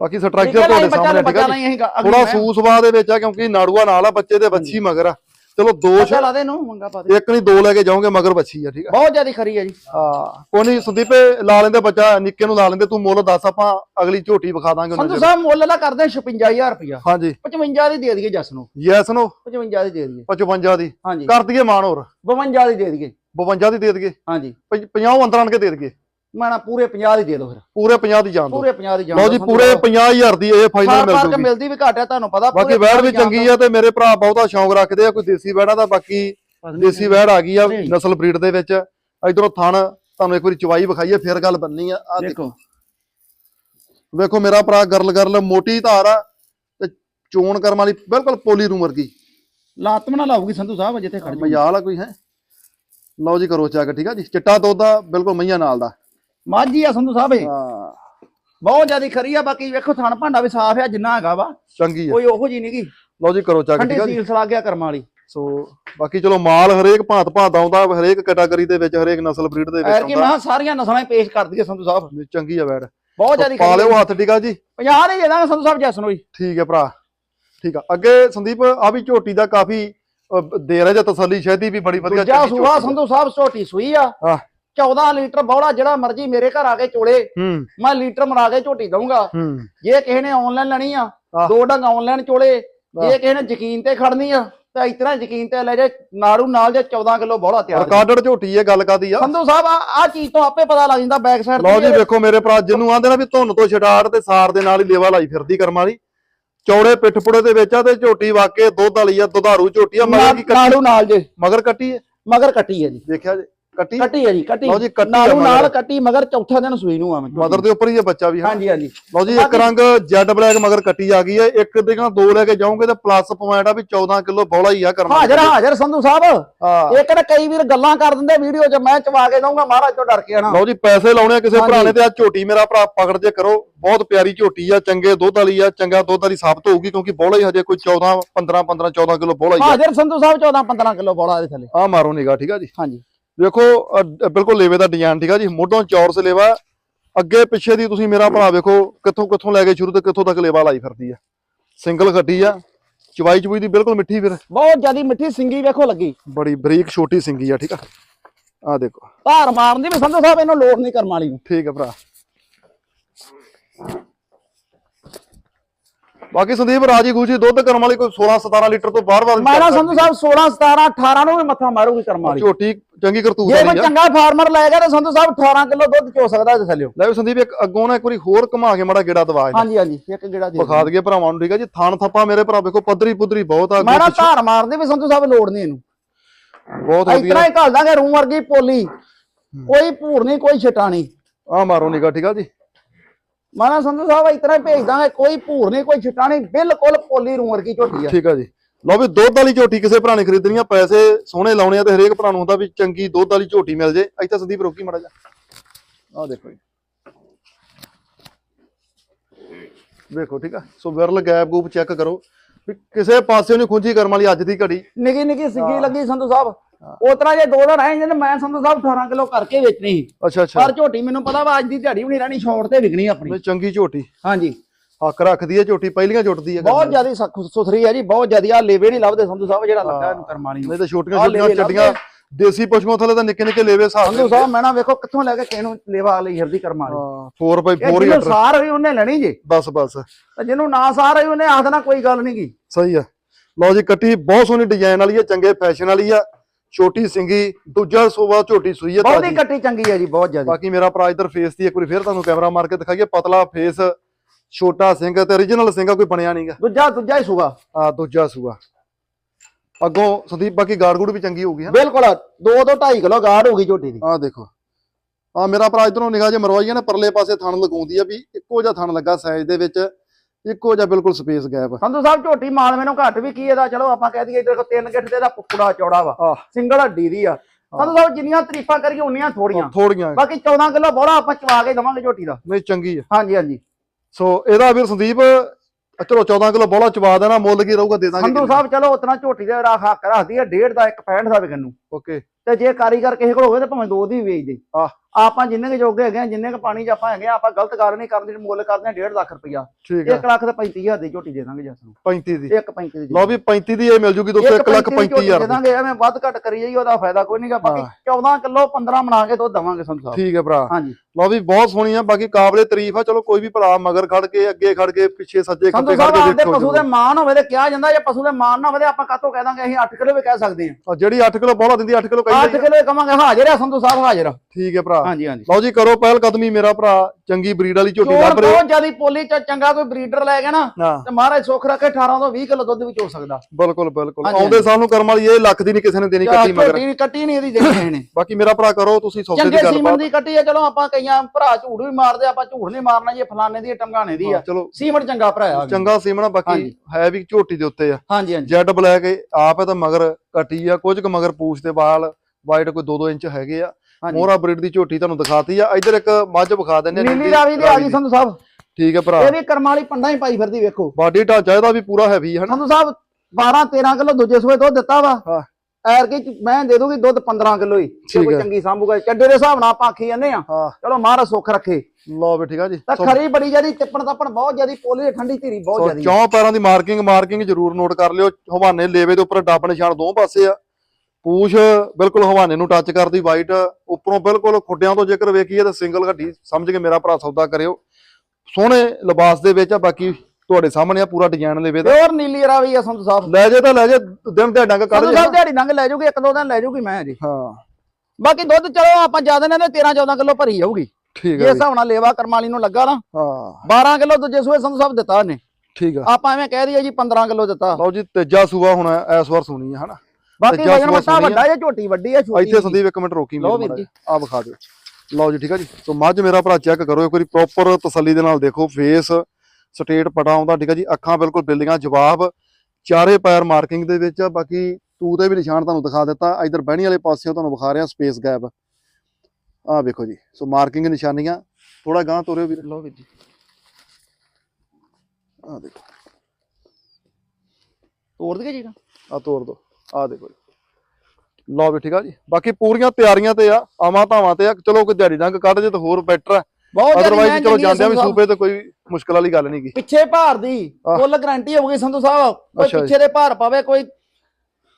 S1: ਬਾਕੀ ਸਟਰਕਚਰ ਤੁਹਾਡੇ ਸਾਹਮਣੇ ਠੀਕ ਜੀ।
S2: ਹੈਗਾ
S1: ਥੋੜਾ ਸੂਸਵਾ ਦੇ ਵਿੱਚ ਆ ਕਿਉਂਕਿ ਨਾੜੂਆ ਨਾਲ ਆ ਬੱਚੇ ਦੇ ਬੱਚੀ ਮਗਰ ਆ। ਚਲੋ ਦੋ
S2: ਬੱਚਾ ਲਾ ਦੇ ਨੂੰ ਮੰਗਾ ਪਾ ਦੇ।
S1: ਇੱਕ ਨਹੀਂ ਦੋ ਲੈ ਕੇ ਜਾਓਗੇ ਮਗਰ ਬੱਚੀ ਆ ਠੀਕ ਆ।
S2: ਬਹੁਤ ਜ਼ਿਆਦਾ ਖਰੀ ਹੈ ਜੀ।
S1: ਹਾਂ ਕੋਈ ਨਹੀਂ ਸੰਦੀਪ ਲਾ ਲੈਂਦੇ ਬੱਚਾ ਨਿੱਕੇ ਨੂੰ ਲਾ ਲੈਂਦੇ ਤੂੰ ਮੁੱਲ ਦੱਸ ਆਪਾਂ ਅਗਲੀ ਝੋਟੀ ਵਿਖਾ ਦਾਂਗੇ ਉਹਨੂੰ
S2: ਸਾਹਿਬ ਮੁੱਲ ਦਾ ਕਰਦੇ 56000 ਰੁਪਇਆ
S1: ਹਾਂਜੀ।
S2: 55 ਦੀ ਦੇ ਦਈਏ ਜੱਸ ਨੂੰ।
S1: ਯੈਸ ਨੋ
S2: 55 ਦੀ ਦੇ ਦਈਏ।
S1: 55 ਦੀ।
S2: ਹਾਂਜੀ।
S1: ਕਰ ਦਈਏ ਮਾਨ ਹੋਰ।
S2: 52 ਦੀ ਦੇ ਦਈਏ।
S1: 52 ਦੀ ਦੇ ਦਈਏ।
S2: ਹਾਂਜੀ।
S1: 50 ਅੰਦਰ ਆਣ ਕੇ ਦੇ ਦਈਏ।
S2: ਮੈਂ ਨਾ ਪੂਰੇ 50 ਦੀ ਦੇ ਦੋ ਫਿਰ।
S1: ਪੂਰੇ 50 ਦੀ ਜਾਣ
S2: ਪੂਰੇ 50 ਦੀ ਜਾਣ
S1: ਲਓ ਜੀ ਪੂਰੇ 50000 ਦੀ ਇਹ ਫਾਈਨਲ ਮਿਲ ਜੂਗੀ।
S2: ਮਿਲਦੀ ਵੀ ਘੱਟ ਹੈ ਤੁਹਾਨੂੰ ਪਤਾ
S1: ਬਾਕੀ ਵੈੜ
S2: 50
S1: ਵੀ ਚੰਗੀ ਆ ਤੇ ਮੇਰੇ ਭਰਾ ਬਹੁਤਾ ਸ਼ੌਂਕ ਰੱਖਦੇ ਆ ਕੋਈ ਦੇਸੀ ਵੈੜਾਂ ਦਾ ਬਾਕੀ
S2: ਦਿਓ।
S1: ਦੇਸੀ ਵੈੜ ਆ ਗਈ ਆ। ਨਸਲ ਬਰੀਡ ਦੇ ਵਿੱਚ। ਇਧਰੋਂ ਥਣ ਤੁਹਾਨੂੰ ਇੱਕ ਵਾਰੀ ਚਵਾਈ ਵਿਖਾਈਏ ਫਿਰ ਗੱਲ ਬੰਨੀ ਆ। ਆ
S2: ਦੇਖੋ।
S1: ਵੇਖੋ ਮੇਰਾ ਭਰਾ ਗਰਲ ਗਰਲ ਮੋਟੀ ਧਾਰ ਆ ਤੇ ਚੋਣ ਕਰਮ ਵਾਲੀ ਬਿਲਕੁਲ ਪੋਲੀ ਰੂਮਰ ਕੀ
S2: ਲਾਤ ਨਾ ਲਾਊਗੀ ਸੰਧੂ ਸਾਹਿਬ ਜਿੱਥੇ ਖੜ ਜਾਊਗੀ।
S1: ਮਜਾਲ ਆ ਕੋਈ ਹੈ? ਲਓ ਜੀ ਕਰੋ ਚੱਕ ਠੀਕ ਆ ਜੀ? ਚਿੱਟਾ ਦੁੱਧ ਆ ਬਿਲਕੁਲ ਮਈਆਂ ਨਾਲ ਦਾ।
S2: ਮਾਝੀ ਆ ਸੰਧੂ ਸਾਹਿਬ ਇਹ।
S1: ਹਾਂ।
S2: ਬਹੁਤ ਜ਼ਿਆਦਾ ਖਰੀ ਆ ਬਾਕੀ ਵੇਖੋ ਥਣ ਭਾਂਡਾ ਵੀ ਸਾਫ਼ ਆ ਜਿੰਨਾ ਹੈਗਾ ਵਾ।
S1: ਚੰਗੀ ਆ।
S2: ਕੋਈ ਉਹੋ ਜੀ ਨਹੀਂਗੀ
S1: ਲਓ ਜੀ ਕਰੋ ਚੱਕ
S2: ਠੰਡੀ
S1: ਠੀਕ ਆ ਜੀ?
S2: ਸੀਲ ਸਲਾ ਗਿਆ ਕਰਮਾਂ ਵਾਲੀ।
S1: ਸੋ ਬਾਕੀ ਚਲੋ ਮਾਲ ਹਰੇਕ ਭਾਂਤ ਭਾਂਤ ਆਉਂਦਾ ਹਰੇਕ ਕੈਟਾਗਰੀ ਦੇ ਵਿੱਚ ਹਰੇਕ ਨਸਲ ਬਰੀਡ ਦੇ ਵਿੱਚ
S2: ਐਰ ਕਿ
S1: ਆਉਂਦਾ।
S2: ਮੈਂ ਸਾਰੀਆਂ ਨਸਲਾਂ ਹੀ ਪੇਸ਼ ਕਰ ਦਈਏ ਸੰਧੂ ਸਾਹਿਬ।
S1: ਨਹੀਂ, ਚੰਗੀ ਆ ਵੈੜ
S2: ਬਹੁਤ ਜ਼ਿਆਦਾ
S1: ਪਾ
S2: ਖਰੀ
S1: ਲਿਓ ਹੱਥ ਠੀਕ ਆ ਜੀ?
S2: 50 ਦੇ ਦੇ ਦਾਂਗੇ ਸੰਧੂ ਸਾਹਿਬ ਜੈਸ ਨੂੰ ਹੀ
S1: ਠੀਕ ਹੈ ਭਰਾ। ਠੀਕ ਆ। ਅੱਗੇ ਸੰਦੀਪ ਆ ਵੀ ਝੋਟੀ ਦਾ ਕਾਫੀ ਅਹ, ਦੇਰ ਹੈ ਜਾਂ ਤਸੱਲੀ ਸ਼ਹਿਦੀ ਵੀ ਬੜੀ ਵਧੀਆ
S2: ਦੂਜਾ
S1: ਚੰਗੀ ਝੋਟੀ।
S2: ਸੰਧੂ ਸਾਹਿਬ ਝੋਟੀ ਸੂਈ ਆ।
S1: ਹਾਂ।
S2: 14 ਲੀਟਰ ਬੌੜਾ ਜਿਹੜਾ ਮਰਜ਼ੀ ਮੇਰੇ ਘਰ ਆ ਕੇ ਚੋਲੇ।
S1: ਹੂੰ।
S2: ਮੈਂ ਲੀਟਰ ਮਰਾ ਕੇ ਝੋਟੀ ਦਊਂਗਾ।
S1: ਹੂੰ।
S2: ਜੇ ਕਿਸੇ ਨੇ ਆਨਲਾਈਨ ਲੈਣੀ ਆ
S1: ਆਹ।
S2: ਦੋ ਡੰਗ ਆਨਲਾਈਨ ਚੋਲੇ। ਜੇ
S1: ਆਹ।
S2: ਕਿਸੇ ਨੇ ਯਕੀਨ ਤੇ ਖੜਨੀ ਆ ਤਾਂ ਇਸ ਤਰ੍ਹਾਂ ਯਕੀਨ ਤੇ ਲੈ ਜੇ ਨਾੜੂ ਨਾਲ ਜੇ 14 ਕਿਲੋ ਬੌੜਾ ਤਿਆਰ
S1: ਰਿਕਾਰਡਡ ਝੋਟੀ ਹੈ ਗੱਲ ਕਾਦੀ ਆ?
S2: ਸੰਧੂ ਸਾਹਿਬ ਆ ਆ ਚੀਜ਼ ਤੋਂ ਆਪੇ ਪਤਾ ਲੱਗ ਜਾਂਦਾ ਬੈਕ ਸਾਈਡ
S1: ਲਓ ਜੀ ਵੇਖੋ ਮੇਰੇ ਭਰਾ ਜਿਹਨੂੰ ਆਂਦੇ ਨਾ ਵੀ ਧੁੰਨ ਤੋਂ ਛਡਾੜ ਤੇ ਸਾਰ ਦੇ ਨਾਲ ਹੀ ਲੇਵਾ ਲਾਈ ਫਿਰਦੀ ਕਰਮ ਵਾਲੀ। ਚੌੜੇ ਪਿੱਠ ਪੁੜੇ ਦੇ ਵਿੱਚ ਆ ਤੇ ਝੋਟੀ ਵਾਕੇ ਦੁੱਧ ਵਾਲੀ ਆ ਦੁਧਾਰੂ ਝੋਟੀ ਆ ਮਗਰ ਕੀ ਕੱਟੀ?
S2: ਨਾਲ ਜੇ।
S1: ਮਗਰ ਕੱਟੀ ਹੈ
S2: ਮਗਰ ਕੱਟੀ ਹੈ ਜੀ।
S1: ਦੇਖਿਆ ਜੀ। ਕੱਟੀ?
S2: ਕੱਟੀ ਹੈ ਜੀ ਕੱਟੀ।
S1: ਲਓ ਜੀ, ਕੱਟੀ ਆ
S2: ਨਾਲ
S1: ਮਗਰ।
S2: ਕੱਟੀ ਮਗਰ ਚੌਥਾ ਦਿਨ ਸੂਈ ਨੂੰ ਆਵੇਂ
S1: ਮਦਰ ਦੇ ਉੱਪਰ ਹੀ ਇਹ ਬੱਚਾ ਵੀ ਹੈ?
S2: ਹਾਂਜੀ ਹਾਂਜੀ।
S1: ਲਓ ਜੀ ਇੱਕ ਰੰਗ ਜੈਡ ਬਲੈਕ ਮਗਰ ਕੱਟੀ ਆ ਗਈ ਹੈ। ਇੱਕ ਦੇ ਨਾਲ ਦੋ ਲੈ ਕੇ ਜਾਓਗੇ ਤੇ ਪਲੱਸ ਪੁਆਇੰਟ ਆ ਵੀ 14 ਕਿਲੋ ਬੌਲਾ ਹੀ ਆ ਕਰਮ
S2: ਹਾਜ਼ਰ ਹਾਜ਼ਰ ਸੰਧੂ ਸਾਹਿਬ।
S1: ਹਾਂ।
S2: ਇਹ ਕਿਹੜਾ ਕਈ ਵੀਰ ਗੱਲਾਂ ਕਰ ਦਿੰਦੇ ਵੀਡੀਓ 'ਚ ਮੈਂ ਚਵਾ ਕੇ ਦਊਂਗਾ ਮਹਾਰਾਜ ਤੋਂ ਡਰ ਕੇ ਆਣਾ
S1: ਲਓ ਜੀ ਪੈਸੇ ਲਾਉਣੇ ਆ ਕਿਸੇ। ਭਰਾ ਨੇ ਤੇ ਆ ਝੋਟੀ ਮੇਰਾ ਭਰਾ ਪਕੜ ਜੇ ਕਰੋ। ਬਹੁਤ ਪਿਆਰੀ ਝੋਟੀ ਆ ਚੰਗੇ ਦੁੱਧ ਵਾਲੀ ਆ ਚੰਗਾ ਦੁੱਧ ਵਾਲੀ ਸਾਬਤ ਹੋਊਗੀ ਕਿਉਂਕਿ ਬੌਲਾ ਹੀ ਹਜੇ ਕੋਈ 14 15 15 14 ਕਿਲੋ ਬੌਲਾ ਹੀ ਆ।
S2: ਹਾਜ਼ਰ ਸੰਧੂ ਸਾਹਿਬ 14 15 ਕਿਲੋ ਬੋਲਾ ਦੇ ਥੱਲੇ।
S1: ਆ ਮਾਰੋ ਨਿਗਾ ਠੀਕ ਆ ਜੀ?
S2: ਹਾਂਜੀ।
S1: ਅ, ਬਿਲਕੁਲ ਲੇਵੇ ਦਾ ਡਿਜ਼ਾਈਨ ਠੀਕ ਆ ਜੀ? ਮੋਢੋਂ ਚੌਰਸ ਲੇਵਾ ਅੱਗੇ ਪਿੱਛੇ ਦੀ ਤੁਸੀਂ ਮੇਰਾ ਭਰਾ ਵੇਖੋ ਕਿੱਥੋਂ ਕਿੱਥੋਂ ਲੈ ਕੇ ਸ਼ੁਰੂ ਤੋਂ ਕਿੱਥੋਂ ਤੱਕ ਲੇਵਾ ਲਾਈ ਫਿਰਦੀ ਆ। ਸਿੰਗਲ ਖੱਟੀ ਆ ਚਵਾਈ ਚਵੂਈ ਦੀ ਬਿਲਕੁਲ ਮਿੱਠੀ ਫਿਰ।
S2: ਬਹੁਤ ਜਿਆਦੀ ਮਿੱਠੀ ਸਿੰਗੀ ਵੇਖੋ ਲੱਗੀ।
S1: ਬੜੀ ਬਰੀਕ ਛੋਟੀ ਸਿੰਗੀ ਆ ਠੀਕ ਆ? ਆ ਦੇਖੋ।
S2: ਧਾਰ ਮਾਰਨ ਦੀ ਵੀ ਸੰਧੂ ਸਾਹਿਬ ਇਹਨੂੰ ਲੋੜ ਨਹੀਂ ਕਰਮ ਵਾਲੀ ਨੂੰ।
S1: ਠੀਕ ਆ ਭਰਾ। ਬਾਕੀ ਸੰਦੀਪ ਰਾਜੀ ਗੂਜੀ ਦੁੱਧ ਕਰਨ ਵਾਲੀ ਕੋਈ 16 17 ਲੀਟਰ ਤੋਂ ਬਾਹਰ ਬਾਹਰ
S2: ਮੈਂ ਨਾ ਸੰਧੂ ਸਾਹਿਬ 16 17 18 ਨੂੰ ਵੀ ਮੱਥਾ ਮਾਰੂਗੀ ਕਰਮ ਵਾਲੀ।
S1: ਝੋਟੀ ਚੰਗੀ ਕਰਤੂਤ
S2: ਜੇ ਕੋਈ ਚੰਗਾ ਫਾਰਮਰ ਲੈ ਗਿਆ ਤਾਂ ਸੰਧੂ ਸਾਹਿਬ 18 ਕਿਲੋ ਦੁੱਧ ਚੋ ਸਕਦਾ ਇਹਦੇ ਥੱਲੇ।
S1: ਲੈ ਸੰਦੀਪ ਇੱਕ ਅੱਗੋਂ ਨਾ ਇੱਕ ਵਾਰੀ ਹੋਰ ਘੁਮਾ ਕੇ ਮੜਾ ਗੇੜਾ ਦਵਾ।
S2: ਹਾਂਜੀ ਹਾਂਜੀ ਇੱਕ ਗੇੜਾ ਦੇ
S1: ਵਿਖਾ ਦਈਏ ਭਰਾਵਾਂ ਨੂੰ ਠੀਕ ਆ ਜੀ? ਥਾਣ ਥੱਪਾ ਮੇਰੇ ਭਰਾ ਵੇਖੋ ਪੱਧਰੀ ਪੁੱਧਰੀ ਬਹੁਤ ਆ
S2: ਮੈਂ ਨਾ
S1: ਅੱਗੋਂ
S2: ਧਾਰ ਮਾਰਦੀ ਵੀ ਸੰਧੂ ਸਾਹਿਬ ਲੋੜ ਨਹੀਂ ਇਹਨੂੰ।
S1: ਬਹੁਤ ਵਧੀਆ।
S2: ਤਰ੍ਹਾਂ ਹੀ ਘੱਲ ਦਾਂਗੇ ਰੂਮ ਵਰਗੀ ਪੋਲੀ। ਕੋਈ ਭੂਰ ਨਹੀਂ ਕੋਈ ਛਟਾਣੀ
S1: ਆ ਮਾਰੋ ਨਿਗਾ ਠੀਕ ਆ ਜੀ?
S2: ਮੈਂ ਨਾ ਸੰਧੂ ਸਾਹਿਬ ਹੀ ਭੇਜ ਦਾਂਗੇ ਕੋਈ ਭੂਰ ਨਹੀਂ ਕੋਈ ਛਟਾਣੀ ਬਿਲਕੁਲ ਪੋਲੀ ਰੂਮ ਵਰਗੀ ਝੋਟੀ ਆ।
S1: ਠੀਕ ਆ ਜੀ। ਲਓ ਵੀ ਦੁੱਧ ਵਾਲੀ ਝੋਟੀ ਕਿਸੇ ਭਰਾ ਨੇ ਖਰੀਦਣੀ ਆ ਪੈਸੇ ਸੋਹਣੇ ਲਾਉਣੇ ਆ ਤੇ ਹਰੇਕ ਭਰਾ ਨੂੰ ਹੁੰਦਾ ਵੀ ਚੰਗੀ ਦੁੱਧ ਵਾਲੀ ਝੋਟੀ ਮਿਲ ਜੇ। ਇੱਥੇ ਸੰਦੀਪ ਰੋਕੀ ਮੜਾ ਜਾ ਆ ਦੇਖੋ ਜੀ। ਵੇਖੋ ਠੀਕ ਆ? ਸੋ ਵਿਰਲ ਗੈਪ ਗੂਪ ਚੈੱਕ ਕਰੋ ਵੀ ਕਿਸੇ ਪਾਸੇ ਨਹੀਂ ਖੁੰਝੀ ਕਰਮ ਵਾਲੀ ਅੱਜ ਦੀ ਘੜੀ।
S2: ਨਿੱਕੀ ਨਿੱਕੀ ਸਿੰਗੀ ਲੱਗੀ ਸੰਧੂ ਸਾਹਿਬ। ਤਰ੍ਹਾਂ ਜੇ ਦੋ ਦਿਨ ਆਏ ਜਿਹਨੇ ਮੈਂ ਸੰਧੂ ਸਾਹਿਬ 18 ਕਿਲੋ ਕਰਕੇ ਵੇਚਣੀ ਸੀ।
S1: ਅੱਛਾ ਅੱਛਾ।
S2: ਪਰ ਝੋਟੀ ਮੈਨੂੰ ਪਤਾ ਵਾ ਅੱਜ ਦੀ ਦਿਹਾੜੀ ਵੀ ਨਹੀਂ ਰਹਿਣੀ ਸ਼ਾਰਟ ਤੇ ਵਿਕਣੀ ਆਪਣੀ।
S1: ਚੰਗੀ ਝੋਟੀ।
S2: ਹਾਂਜੀ।
S1: ਹੱਕ ਰੱਖਦੀ ਹੈ ਝੋਟੀ ਪਹਿਲੀਆਂ ਜੁੱਟਦੀ ਹੈ
S2: ਬਹੁਤ ਜ਼ਿਆਦੀ ਸੁਥਰੀ ਹੈ ਜੀ ਬਹੁਤ ਜ਼ਿਆਦੀ। ਆ ਲੇਵੇ ਨਹੀਂ ਲੱਭਦੇ ਸੰਧੂ ਸਾਹਿਬ ਜਿਹੜਾ ਲੱਗਾ ਇਹਨੂੰ ਕਰਮਾਲੀ ਨੂੰ।
S1: ਨਹੀਂ ਤਾਂ ਛੋਟੀਆਂ ਛੋਟੀਆਂ ਚੱਡੀਆਂ। ਦੇਸੀ ਪਸ਼ੂਆਂ ਥੱਲੇ ਤਾਂ ਨਿੱਕੇ ਨਿੱਕੇ ਲੇਵੇ ਹਿਸਾਬ
S2: ਸੰਧੂ ਸਾਹਿਬ ਮੈਂ ਨਾ ਵੇਖੋ ਕਿੱਥੋਂ ਲੈ ਕੇ ਕਿਹਨੂੰ ਲੇਵਾ ਲਈ ਹਿਰਦੀ ਕਰਮਾਲੀ
S1: ਹਾਂ 4x4
S2: ਇਹ
S1: ਹੀ
S2: ਜਿਹਨੂੰ
S1: ਅਟਰ
S2: ਸਾਰ ਹੋਈ ਉਹਨੇ ਲੈਣੀ ਜੇ।
S1: ਬਸ ਬਸ।
S2: ਤੇ ਜਿਹਨੂੰ ਨਾ ਸਾਰ ਹੋਈ ਉਹਨੇ ਆਖਣਾ ਕੋਈ ਗੱਲ ਨਹੀਂ ਗੀ।
S1: ਸਹੀ ਆ ਲਓ ਜੀ ਕੱਟੀ ਬਹੁਤ ਸੋਹਣੀ ਡਿਜ਼ਾਈਨ ਵਾਲੀ ਹੈ ਚੰਗੇ ਫੈਸ਼ਨ ਵਾਲੀ ਆ ਛੋਟੀ ਸਿੰਗੀ ਦੂਜਾ ਸੋਵਾ ਝੋਟੀ ਸੂਈ ਹੈ
S2: ਬਹੁਤ ਹੀ। ਕੱਟੀ ਚੰਗੀ ਹੈ ਜੀ ਬਹੁਤ ਜ਼ਿਆਦਾ।
S1: ਬਾਕੀ ਮੇਰਾ ਭਰਾ ਇਧਰ ਫੇਸ ਦੀ ਇੱਕ ਵਾਰੀ ਫੇਰ ਤੁਹਾਨੂੰ ਕੈਮਰਾ ਮਾਰ ਕੇ ਦਿਖਾਈਏ ਪਤਲਾ ਫੇਸ ਛੋਟਾ ਸਿੰਘ ਤੇ origignal ਸਿੰਘ ਕੋਈ ਬਣਿਆ ਨਹੀਂਗਾ
S2: ਦੂਜਾ ਦੂਜਾ ਹੀ ਸੂਗਾ
S1: ਆ ਦੂਜਾ ਸੂਆ। ਅੱਗੋਂ ਸੰਦੀਪ ਬਾਕੀ ਗਾੜ ਗੂੜ ਵੀ ਚੰਗੀ ਹੋਊਗੀ ਹਾਂ
S2: ਬਿਲਕੁਲ 2 ਤੋਂ 2.5 ਕਿਲੋ ਗਾੜ ਹੋ ਗਈ ਝੋਟੀ ਦੀ।
S1: ਆ ਦੇਖੋ। ਆ ਮੇਰਾ ਭਰਾ ਇਧਰੋਂ ਨਿਗਾਹ ਜੇ ਮਰਵਾਈਆਂ ਨੇ ਪਰਲੇ ਪਾਸੇ ਥਣ ਲਗਾਉਂਦੀ ਆ ਵੀ ਇੱਕੋ ਜਿਹਾ ਥਣ ਲੱਗਾ ਸਾਈਜ਼ ਦੇ ਵਿੱਚ। ਇੱਕੋ ਜਿਹਾ ਬਿਲਕੁਲ ਸਪੇਸ ਗੈਪ
S2: ਸੰਧੂ ਸਾਹਿਬ ਝੋਟੀ ਮਾਲ ਮੈਨੂੰ ਘੱਟ ਵੀ ਕੀ ਇਹਦਾ? ਚਲੋ ਆਪਾਂ ਕਹਿ ਦਈਏ ਇਧਰ ਕੋ ਤਿੰਨ ਗਿੱਠ ਤੇ ਦਾ ਪੁੱਕੜਾ ਚੌੜਾ ਵਾ। ਸਿੰਗਲ ਹੱਡੀ ਦੀ ਆ। ਸੰਧੂ ਸਾਹਿਬ ਜਿੰਨੀਆਂ ਤਾਰੀਫਾਂ ਕਰੀਏ ਉਨੀਆਂ ਥੋੜੀਆਂ।
S1: ਥੋੜੀਆਂ।
S2: ਬਾਕੀ 14 ਕਿਲੋ ਬੋਲਾ ਆਪਾਂ ਚਵਾ ਕੇ ਦਵਾਂਗੇ ਝੋਟੀ ਦਾ।
S1: ਨਹੀਂ ਚੰਗੀ ਆ।
S2: ਹਾਂਜੀ ਹਾਂਜੀ।
S1: ਸੋ ਇਹਦਾ ਵੀਰ ਸੰਦੀਪ ਚਲੋ 14 ਕਿਲੋ ਬੋਲਾ ਚਵਾ ਦੇਣਾ ਮੁੱਲ ਕੀ ਰਹੂਗਾ ਦੇ ਦਾਂਗੇ
S2: ਸੰਧੂ ਸਾਹਿਬ ਚਲੋ ਉਤਨਾ ਝੋਟੀ ਦੇ ਰਾਖ ਹੱਕ ਰੱਖਦੀ ਹੈ ਡੇਢ ਦਾ ਇੱਕ 65 ਦਾ ਵਿਕਣ ਨੂੰ।
S1: ਓਕੇ
S2: ਤੇ ਜੇ ਕਾਰੀਗਰ ਕਿਸੇ ਕੋਲ ਹੋਵੇ ਤਾਂ ਭਾਵੇਂ ਦੋ ਦੀ ਵੇਚ ਦੇ।
S1: ਆਹ।
S2: ਆਪਾਂ ਜਿੰਨੇ ਕੁ ਜੋਗੇ ਹੈਗੇ ਆ ਜਿੰਨੇ ਕੁ ਪਾਣੀ 'ਚ ਆਪਾਂ ਹੈਗੇ ਆ ਆਪਾਂ ਗਲਤ ਗੱਲ ਨਹੀਂ ਕਰਦੇ ਮੁੱਲ ਕਰਦੇ ਆ 1.5 ਲੱਖ ਰੁਪਇਆ
S1: ਠੀਕ ਆ।
S2: 1 ਲੱਖ ਤੇ 35000 ਦੀ ਝੋਟੀ ਦੇ ਦਾਂਗੇ ਜਸ ਨੂੰ।
S1: 35 ਦੀ।
S2: 1 35 ਦੀ।
S1: ਲਓ ਵੀ 35 ਦੀ ਇਹ ਮਿਲ ਜੂਗੀ ਦੋਸਤੋ 1 ਲੱਖ 35 ਹਜ਼ਾਰ
S2: ਦੇ
S1: ਦੀ।
S2: ਦਾਂਗੇ ਐਵੇਂ ਵੱਧ ਘੱਟ ਕਰੀ ਜਾਈ ਉਹਦਾ ਫਾਇਦਾ ਕੋਈ ਨਹੀਂਗਾ ਬਾਕੀ
S1: ਹਾਂ।
S2: 14 ਕਿਲੋ 15 ਬਣਾ ਕੇ ਦੁੱਧ ਦਵਾਂਗੇ ਸਾਹਿਬ
S1: ਠੀਕ ਹੈ ਭਰਾ।
S2: ਹਾਂਜੀ।
S1: ਲਓ ਵੀ ਬਹੁਤ ਸੋਹਣੀ ਆ ਬਾਕੀ ਕਾਬਲੇ ਤਾਰੀਫ ਆ ਚਲੋ ਕੋਈ ਵੀ ਭਰਾ ਮਗਰ ਖੜ ਕੇ ਅੱਗੇ ਖੜ ਕੇ ਪਿੱਛੇ ਸੱਜੇ ਖੱਬੇ ਖੜ ਕੇ ਦੇਖੋ
S2: ਪਸ਼ੂ ਦੇ ਮਾਨ ਹੋਵੇ ਤੇ ਕਿਹਾ ਜਾਂਦਾ ਜੇ ਪਸ਼ੂ ਦੇ ਮਾਨ ਨਾ ਹੋਵੇ ਆਪਾਂ ਕਾਤੋਂ ਕਹਿ ਦਾਂਗੇ ਅਸੀਂ 8 ਕਿਲੋ ਵੀ ਕਹਿ ਸਕਦੇ
S1: ਆ। ਜਿਹੜੀ 8 ਕਿਲੋ ਬੋਲਾ ਦਿੰਦੀ 8 ਕਿਲੋ
S2: 8
S1: ਕਹਿੰਦੀ
S2: ਕਿਲੋ ਕਵਾਂਗੇ ਹਾਜ਼ਰ ਆ ਸੰਧੂ ਸਾਹਿਬ ਹਾਜ਼ਰ।
S1: ਠੀਕ ਹੈ ਭਰਾ।
S2: ਹਾਂਜੀ ਹਾਂਜੀ।
S1: ਲਓ ਜੀ ਕਰੋ ਪਹਿਲ ਕਦਮੀ ਮੇਰਾ ਭਰਾ ਚੰਗੀ ਬਰੀਡ ਵਾਲੀ ਝੋਟੀ ਲੱਭ ਰਹੇ
S2: ਬਹੁਤ ਜਿਆਦੀ ਪੋਲੀ ਚ ਚੰਗਾ ਕੋਈ ਬਰੀਡਰ ਲੈ ਗਿਆ ਨਾ
S1: ਹਾਂ
S2: ਤੇ ਮਹਾਰਾਜ ਸੁੱਖ ਰੱਖੇ 18 ਤੋਂ 20 ਕਿਲੋ ਦੁੱਧ ਵੀ ਚੋ ਸਕਦਾ।
S1: ਬਿਲਕੁਲ ਬਿਲਕੁਲ। ਆਉਂਦੇ ਸਾਲ ਨੂੰ ਕਰਮ ਵਾਲੀ ਇਹ ਲੱਖ ਦੀ ਨਹੀਂ ਕਿਸੇ ਨੇ ਦੇਣੀ ਕੱਟੀ ਮਗਰ।
S2: ਕੱਟੀ ਕੱਟੀ ਨਹੀਂ ਇਹਦੀ ਦੇਣੀ ਨੇ।
S1: ਬਾਕੀ ਮੇਰਾ ਭਰਾ ਕਰੋ ਤੁਸੀਂ ਸੌਦੇ
S2: ਚੰਗੇ
S1: ਦੀ ਗੱਲ
S2: ਸੀਮਨ ਦੀ ਕੱਟੀ ਆ ਚਲੋ ਆਪਾਂ ਕਈਆਂ ਭਰਾ ਝੂਠ ਵੀ ਮਾਰਦੇ ਆਪਾਂ ਝੂਠ ਨਹੀਂ ਮਾਰਨਾ ਜੀ ਫਲਾਣੇ ਦੀ ਟਮਗਾਣੇ ਦੀ ਆ।
S1: ਚਲੋ।
S2: ਸੀਮਨ ਚੰਗਾ ਭਰਾ ਆ।
S1: ਚੰਗਾ ਸੀਮਣਾ ਬਾਕੀ। ਹੈ ਵੀ ਝੋਟੀ ਦੇ ਉੱਤੇ ਆ।
S2: ਹਾਂਜੀ ਹਾਂਜੀ।
S1: ਜੈਡ ਬਲੈਕ ਆਪ ਹੈ ਤਾਂ ਮਗਰ ਕੱਟੀ ਆ ਕੁਝ ਕੁ ਮਗਰ ਪੂਛ ਤੇ ਵਾਲ ਵਾਈਟ ਕੋਈ 2-2 ਇੰਚ ਹੈਗੇ ਆ। ਮੋਹਰਾ ਬਰੀਡ ਦੀ ਝੋਟੀ ਤੁਹਾਨੂੰ ਦਿਖਾਤੀ ਆ। ਇੱਧਰ ਇੱਕ ਮੱਝ ਵਿਖਾ ਦਿੰਦੇ ਆ
S2: ਨੀਲੀ ਰਾਵੀ ਦੇ ਆ ਗਈ ਸੰਧੂ ਸਾਹਿਬ।
S1: ਠੀਕ ਹੈ ਭਰਾ।
S2: ਇਹ ਵੀ ਕਰਮਾਂ ਵਾਲੀ ਪੰਡਾ ਹੀ ਪਾਈ ਫਿਰਦੀ ਵੇਖੋ।
S1: ਬਾਡੀ ਢਾਂਚਾ ਇਹਦਾ ਵੀ ਪੂਰਾ ਹੈਵੀ ਹੈ ਨਾ
S2: ਸੰਧੂ ਸਾਹਿਬ 12 13 ਕਿਲੋ ਦੂਜੇ ਸੂਏ ਦੁੱਧ ਦਿੱਤਾ ਵਾ।
S1: ਹਾਂ।
S2: ਐਰ ਕੀ ਮੈਂ ਦੇ ਦੂੰਗੀ ਦੁੱਧ 15 ਕਿਲੋ ਹੀ। ਜੇ
S1: ਠੀਕ
S2: ਕੋਈ
S1: ਹੈ।
S2: ਚੰਗੀ ਸਾਂਭੂਗਾ। ਚੱਡੇ ਦੇ ਹਿਸਾਬ ਨਾਲ ਆਪਾਂ ਆਖੀ ਜਾਂਦੇ ਆ। ਚਲੋ ਮਹਾਰਾਜ ਸੁੱਖ ਰੱਖੇ।
S1: ਲਓ ਵੀ ਠੀਕ ਆ ਜੀ।
S2: ਤਾਂ ਖਰੀ ਬੜੀ ਜਿਆਦੀ ਟਿੱਪਣ ਤਾਪਣ ਬਹੁਤ ਜਿਆਦੀ ਪੋਲੀ ਠੰਡੀ ਧੀਰੀ ਬਹੁਤ ਜਿਆਦੀ।
S1: ਚੌਂ ਪੈਰਾਂ ਦੀ ਮਾਰਕਿੰਗ ਮਾਰਕਿੰਗ ਜ਼ਰੂਰ ਨੋਟ ਕਰ ਲਿਓ। ਹਵਾਨੇ ਲੇਵੇ ਦੇ ਉੱਪਰ ਡੱਬ ਨਿਸ਼ਾਨ ਦੋ ਪਾਸੇ ਆ। ਪੂਛ ਬਿਲਕੁਲ ਹਵਾਨੇ ਨੂੰ ਟੱਚ ਕਰਦੀ ਵਾਈਟ ਉੱਪਰੋਂ ਬਿਲਕੁਲ ਖੁੱਡਿਆਂ ਤੋਂ ਜੇਕਰ ਵੇਖੀਏ ਤਾਂ ਸਿੰਗਲ ਗੱਡੀ ਸਮਝ ਕੇ ਮੇਰਾ ਭਰਾ ਸੌਦਾ ਕਰਿਓ। ਸੋਹਣੇ ਲਿਬਾਸ ਦੇ ਵਿੱਚ ਆ ਬਾਕੀ ਤੁਹਾਡੇ ਸਾਹਮਣੇ ਆ ਪੂਰਾ ਡਿਜ਼ਾਈਨ ਲੇਵੇ ਦਾ
S2: ਪਿਓਰ ਨੀਲੀ ਰਾਵੀ ਆ ਸੰਧੂ ਸਾਹਿਬ।
S1: ਲੈ ਜੇ ਤਾਂ ਲੈ ਜੇ ਦਿਨ ਤੇ ਡੰਗ ਕੱਢ ਜੇ
S2: ਸਾਹਿਬ ਦਿਹਾੜੀ ਨੰਗ ਲੈ ਜੂਗੀ ਇੱਕ ਦੋ ਦਿਨ ਲੈ ਜੂਗੀ ਮੈਂ ਜੀ
S1: ਹਾਂ।
S2: ਬਾਕੀ ਦੁੱਧ ਚਲੋ ਆਪਾਂ ਜ਼ਿਆਦਾ ਨੇ 13 14 ਕਿਲੋ ਭਰੀ ਜਾਊਗੀ।
S1: ਠੀਕ ਹੈ ਜੀ
S2: ਹਿਸਾਬ ਨਾਲ ਲੇਵਾ ਕਰਮਾਲੀ ਨੂੰ ਲੱਗਾ ਨਾ
S1: ਹਾਂ।
S2: 12 ਕਿਲੋ ਦੂਜੇ ਸੂਏ ਸੰਧੂ ਸਾਹਿਬ ਦਿੱਤਾ ਨੇ
S1: ਠੀਕ ਆ।
S2: ਆਪਾਂ ਐਵੇਂ ਕਹਿ ਦਈਏ ਜੀ 15 ਕਿਲੋ ਦਿੱਤਾ।
S1: ਲਓ ਜੀ ਤੇਜਾ ਸੂਆ ਹੁਣ ਇਸ ਵਾਰ ਸੁਣੀ ਆ ਹਨਾ?
S2: ਬਾਕੀ ਵਜਨ ਮੱਟਾ। ਵੱਡਾ ਜਾਂ ਝੋਟੀ ਵੱਡੀ ਆ ਛੋਟੀ
S1: ਇੱਥੇ ਸੰਦੀਪ ਇੱਕ ਮਿੰਟ ਰੋਕੀ
S2: ਜੀ।
S1: ਆ ਵਿਖਾ ਦਿਓ। ਲਓ ਜੀ ਠੀਕ ਆ ਜੀ। ਸੋ ਮੱਝ ਮੇਰਾ ਭਰਾ ਚੈੱਕ ਕਰੋ ਇੱਕ ਵਾਰੀ ਪ੍ਰੋਪਰ ਤਸੱਲੀ ਦੇ ਨਾਲ ਦੇਖੋ। ਫੇਸ ਸਟੇਟ ਪਟਾ ਆਉਂਦਾ ਠੀਕ ਆ ਜੀ। ਅੱਖਾਂ ਬਿਲਕੁਲ ਬਿੱਲੀਆਂ ਜਵਾਬ। ਚਾਰੇ ਪੈਰ ਮਾਰਕਿੰਗ ਦੇ ਵਿੱਚ ਆ। ਬਾਕੀ ਤੂ ਤੇ ਵੀ ਨਿਸ਼ਾਨ ਤੁਹਾਨੂੰ ਦਿਖਾ ਦਿੱਤਾ। ਇਧਰ ਬਹਿਣੀ ਵਾਲੇ ਪਾਸਿਓਂ ਤੁਹਾਨੂੰ ਵਿਖਾ ਰਿਹਾ ਸਪੇਸ ਗੈਪ ਆ ਵੇਖੋ ਜੀ। ਸੋ ਮਾਰਕਿੰਗ ਨਿਸ਼ਾਨੀਆਂ। ਥੋੜਾ ਗਾਂ ਤੋਰਿਓ ਵੀਰ।
S2: ਲਓ ਵੀਰ ਜੀ।
S1: ਆ ਦੇਖੋ।
S2: ਤੋੜ ਦਈਏ ਜੀ
S1: ਆ ਤੋੜ ਦੋ। ਆ ਦੇਖੋ ਲਓ ਵੀ ਠੀਕ ਆ ਜੀ ਬਾਕੀ ਪੂਰੀਆਂ ਤਿਆਰੀਆਂ ਤੇ ਆ ਆਵਾਂ ਧਾਵਾਂ ਤੇ ਆ ਚਲੋ ਕੋਈ ਦਿਹਾੜੀ ਡੰਗ ਕੱਢ ਜੇ ਤਾਂ ਹੋਰ ਬੈਟਰ ਆ
S2: ਬਹੁਤ
S1: ਅਦਰਵਾਈਜ਼ ਚਲੋ
S2: ਚੰਗੀ ਆ
S1: ਵੀ। ਸੂਬੇ ਤੇ ਕੋਈ ਮੁਸ਼ਕਲ ਵਾਲੀ ਗੱਲ ਨਹੀਂ ਗੀ
S2: ਪਿੱਛੇ ਭਾਰ ਦੀ। ਫੁੱਲ ਗਾਰੰਟੀ ਹੋਊਗੀ ਸੰਧੂ ਸਾਹਿਬ ਕੋਈ। ਪਿੱਛੇ ਦੇ ਭਾਰ ਪਾਵੇ ਕੋਈ